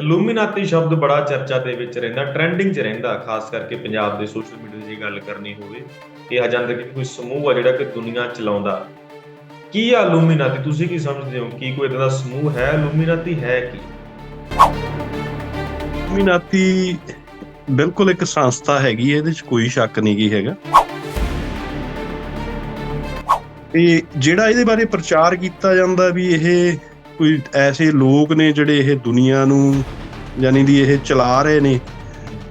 ਇਲੂਮੀਨਾਤੀ ਸ਼ਬਦ ਬੜਾ ਚਰਚਾ ਦੇ ਵਿੱਚ ਰਹਿੰਦਾ ਟ੍ਰੈਂਡਿੰਗ 'ਚ ਰਹਿੰਦਾ, ਖਾਸ ਕਰਕੇ ਪੰਜਾਬ ਦੇ ਸੋਸ਼ਲ ਮੀਡੀਆ ਦੀ ਗੱਲ ਕਰਨੀ ਹੋਵੇ ਕਿਹਾ ਜਾਂਦਾ ਕਿ ਕੋਈ ਸਮੂਹ ਆ ਜਿਹੜਾ ਕਿ ਦੁਨੀਆ ਚਲਾਉਂਦਾ। ਕੀ ਆ ਇਲੂਮੀਨਾਤੀ ਤੁਸੀਂ ਕੀ ਸਮਝਦੇ ਹੋ? ਕੀ ਕੋਈ ਇਦਾਂ ਦਾ ਸਮੂਹ ਹੈ? ਇਲੂਮੀਨਾਤੀ ਹੈ ਕੀ? ਇਲੂਮੀਨਾਤੀ ਬਿਲਕੁਲ ਇੱਕ ਸੰਸਥਾ ਹੈਗੀ ਹੈ, ਇਹਦੇ ਚ ਕੋਈ ਸ਼ੱਕ ਨਹੀਂ ਗੀ ਹੈਗਾ। ਤੇ ਜਿਹੜਾ ਇਹਦੇ ਬਾਰੇ ਪ੍ਰਚਾਰ ਕੀਤਾ ਜਾਂਦਾ ਵੀ ਇਹ ਕੋਈ ਐਸੇ ਲੋਕ ਨੇ ਜਿਹੜੇ ਇਹ ਦੁਨੀਆ ਨੂੰ ਯਾਨੀ ਦੀ ਇਹ ਚਲਾ ਰਹੇ ਨੇ,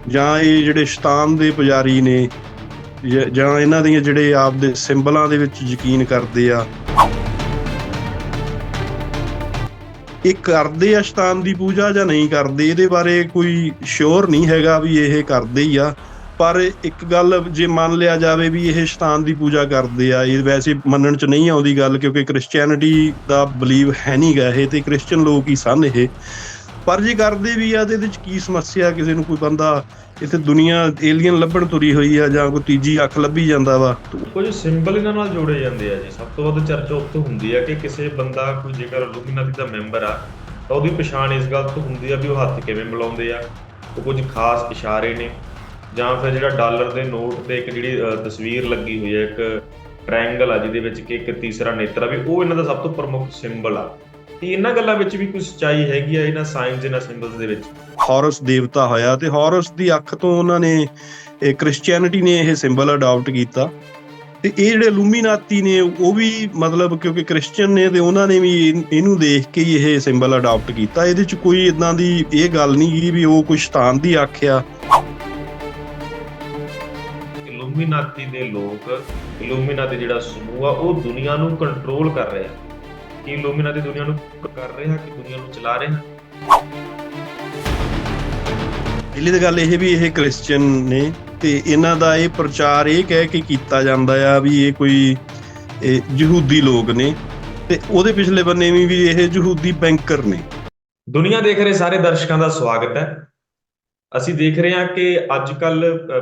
ਜਾਂ ਇਹ ਜਿਹੜੇ ਸ਼ੈਤਾਨ ਦੇ ਪੁਜਾਰੀ ਨੇ, ਜਾਂ- ਇਹਨਾਂ ਦੀਆਂ ਜਿਹੜੇ ਆਪਦੇ ਸਿੰਬਲਾਂ ਦੇ ਵਿੱਚ ਯਕੀਨ ਕਰਦੇ ਆ। ਇਹ ਕਰਦੇ ਆ ਸ਼ੈਤਾਨ ਦੀ ਪੂਜਾ ਜਾਂ ਨਹੀਂ ਕਰਦੇ? ਇਹਦੇ ਬਾਰੇ ਕੋਈ ਸ਼ੋਰ ਨਹੀਂ ਹੈਗਾ ਵੀ ਇਹ ਕਰਦੇ ਹੀ ਆ। ਪਰ ਇੱਕ ਗੱਲ ਜੇ ਮੰਨ ਲਿਆ ਜਾਵੇ ਵੀ ਇਹ ਸ਼ੈਤਾਨ ਦੀ ਪੂਜਾ ਕਰਦੇ ਆ, ਇਹ ਵੈਸੇ ਮੰਨਣ ਚ ਨਹੀਂ ਆਉਂਦੀ ਗੱਲ ਕਿਉਂਕਿ ਕ੍ਰਿਸਚੀਅਨਿਟੀ ਦਾ ਬਲੀਵ ਹੈ ਨਹੀਂਗਾ ਇਹ ਤੇ ਕ੍ਰਿਸਚੀਅਨ ਲੋਕ ਹੀ ਸਨ ਇਹ। ਪਰ ਜੇ ਕਰਦੇ ਵੀ ਆ ਤੇ ਇਹਦੇ ਚ ਕੀ ਸਮੱਸਿਆ? ਕਿਸੇ ਨੂੰ ਕੋਈ ਬੰਦਾ ਇੱਥੇ ਦੁਨੀਆ ਏਲੀਅਨ ਲੱਭਣ ਤੁਰੀ ਹੋਈ ਆ ਜਾਂ ਕੋਈ ਤੀਜੀ ਅੱਖ ਲੱਭੀ ਜਾਂਦਾ ਵਾ। ਕੁਝ ਸਿੰਬਲ ਇਹਨਾਂ ਨਾਲ ਜੋੜੇ ਜਾਂਦੇ ਆ ਜੀ। ਸਭ ਤੋਂ ਵੱਧ ਚਰਚਾ ਉੱਥੇ ਹੁੰਦੀ ਆ ਕਿ ਕਿਸੇ ਬੰਦਾ ਕੋਈ ਜੇਕਰ ਇਲੂਮੀਨਾਤੀ ਦਾ ਮੈਂਬਰ ਆ, ਤਾਂ ਉਹਦੀ ਪਛਾਣ ਇਸ ਗੱਲ ਤੋਂ ਹੁੰਦੀ ਆ ਵੀ ਉਹ ਹੱਥ ਕਿਵੇਂ ਮਿਲਾਉਂਦੇ ਆ। ਉਹ ਕੁਝ ਖਾਸ ਇਸ਼ਾਰੇ ਨੇ। ਜਾਂ ਫਿਰ ਜਿਹੜਾ ਡਾਲਰ ਦੇ ਨੋਟ ਤੇ ਇੱਕ ਜਿਹੜੀ ਤਸਵੀਰ ਲੱਗੀ ਹੋਈ ਹੈ, ਇੱਕ ਟ੍ਰਾਇੰਗਲ ਆ, ਜਿਹਦੇ ਵਿੱਚ ਕਿ ਇੱਕ ਤੀਸਰਾ ਨੇਤਰ ਆ, ਵੀ ਉਹ ਇਹਨਾਂ ਦਾ ਸਭ ਤੋਂ ਪ੍ਰਮੁੱਖ ਸਿੰਬਲ ਆ। ਤੇ ਇਹਨਾਂ ਗੱਲਾਂ ਵਿੱਚ ਵੀ ਕੋਈ ਸੱਚਾਈ ਹੈਗੀ ਆ, ਇਹਨਾਂ ਸਾਇੰਸ ਇਹਨਾਂ ਸਿੰਬਲਸ ਦੇ ਵਿੱਚ? ਹਾਰਸ ਦੇਵਤਾ ਹੋਇਆ ਤੇ ਹਾਰਸ ਦੀ ਅੱਖ ਤੋਂ ਉਹਨਾਂ ਨੇ, ਇਹ ਕ੍ਰਿਸਚੀਅਨਿਟੀ ਨੇ ਇਹ ਸਿੰਬਲ ਅਡਾਪਟ ਕੀਤਾ। ਤੇ ਇਹ ਜਿਹੜੇ ਲੂਮੀਨਾਤੀ ਨੇ, ਉਹ ਵੀ ਮਤਲਬ ਕਿਉਂਕਿ ਕ੍ਰਿਸਚੀਅਨ ਨੇ ਤੇ ਉਹਨਾਂ ਨੇ ਵੀ ਇਹਨੂੰ ਦੇਖ ਕੇ ਹੀ ਇਹ ਸਿੰਬਲ ਅਡਾਪਟ ਕੀਤਾ। ਇਹਦੇ ਚ ਕੋਈ ਇਦਾਂ ਦੀ ਇਹ ਗੱਲ ਨਹੀਂ ਗੀ ਵੀ ਉਹ ਕੋਈ ਸ਼ੈਤਾਨ ਦੀ ਅੱਖ ਆ। ਇਲੂਮੀਨਾਤੀ ਦੇ ਲੋਕ ਇਲੂਮੀਨਾਤੀ ਜਿਹੜਾ ਸਮੂਹ ਆ ਉਹ ਦੁਨੀਆ ਨੂੰ ਕੰਟਰੋਲ ਕਰ ਰਿਹਾ। ਕੀ ਇਲੂਮੀਨਾਤੀ ਦੁਨੀਆ ਨੂੰ ਕਰ ਰਿਹਾ ਕਿ ਦੁਨੀਆ ਨੂੰ ਚਲਾ ਰਿਹਾ? ਪਹਿਲੀ ਤਾਂ ਗੱਲ ਇਹ ਵੀ ਇਹ ਕ੍ਰਿਸਚੀਅਨ ਨੇ ਤੇ ਇਹਨਾਂ ਦਾ ਇਹ ਪ੍ਰਚਾਰ ਇਹ ਕਹਿ ਕੇ ਕੀਤਾ ਜਾਂਦਾ ਆ ਵੀ ਇਹ ਕੋਈ ਇਹ ਯਹੂਦੀ ਲੋਕ ਨੇ ਤੇ ਉਹਦੇ ਪਿਛਲੇ ਬੰਨੇ ਵੀ ਇਹ ਯਹੂਦੀ ਬੈਂਕਰ ਨੇ। ਦੁਨੀਆ ਦੇਖ ਰਹੇ ਸਾਰੇ ਦਰਸ਼ਕਾਂ ਦਾ ਸਵਾਗਤ ਹੈ। ਅਸੀਂ ਦੇਖ ਰਹੇ ਹਾਂ ਕਿ ਅੱਜ ਕੱਲ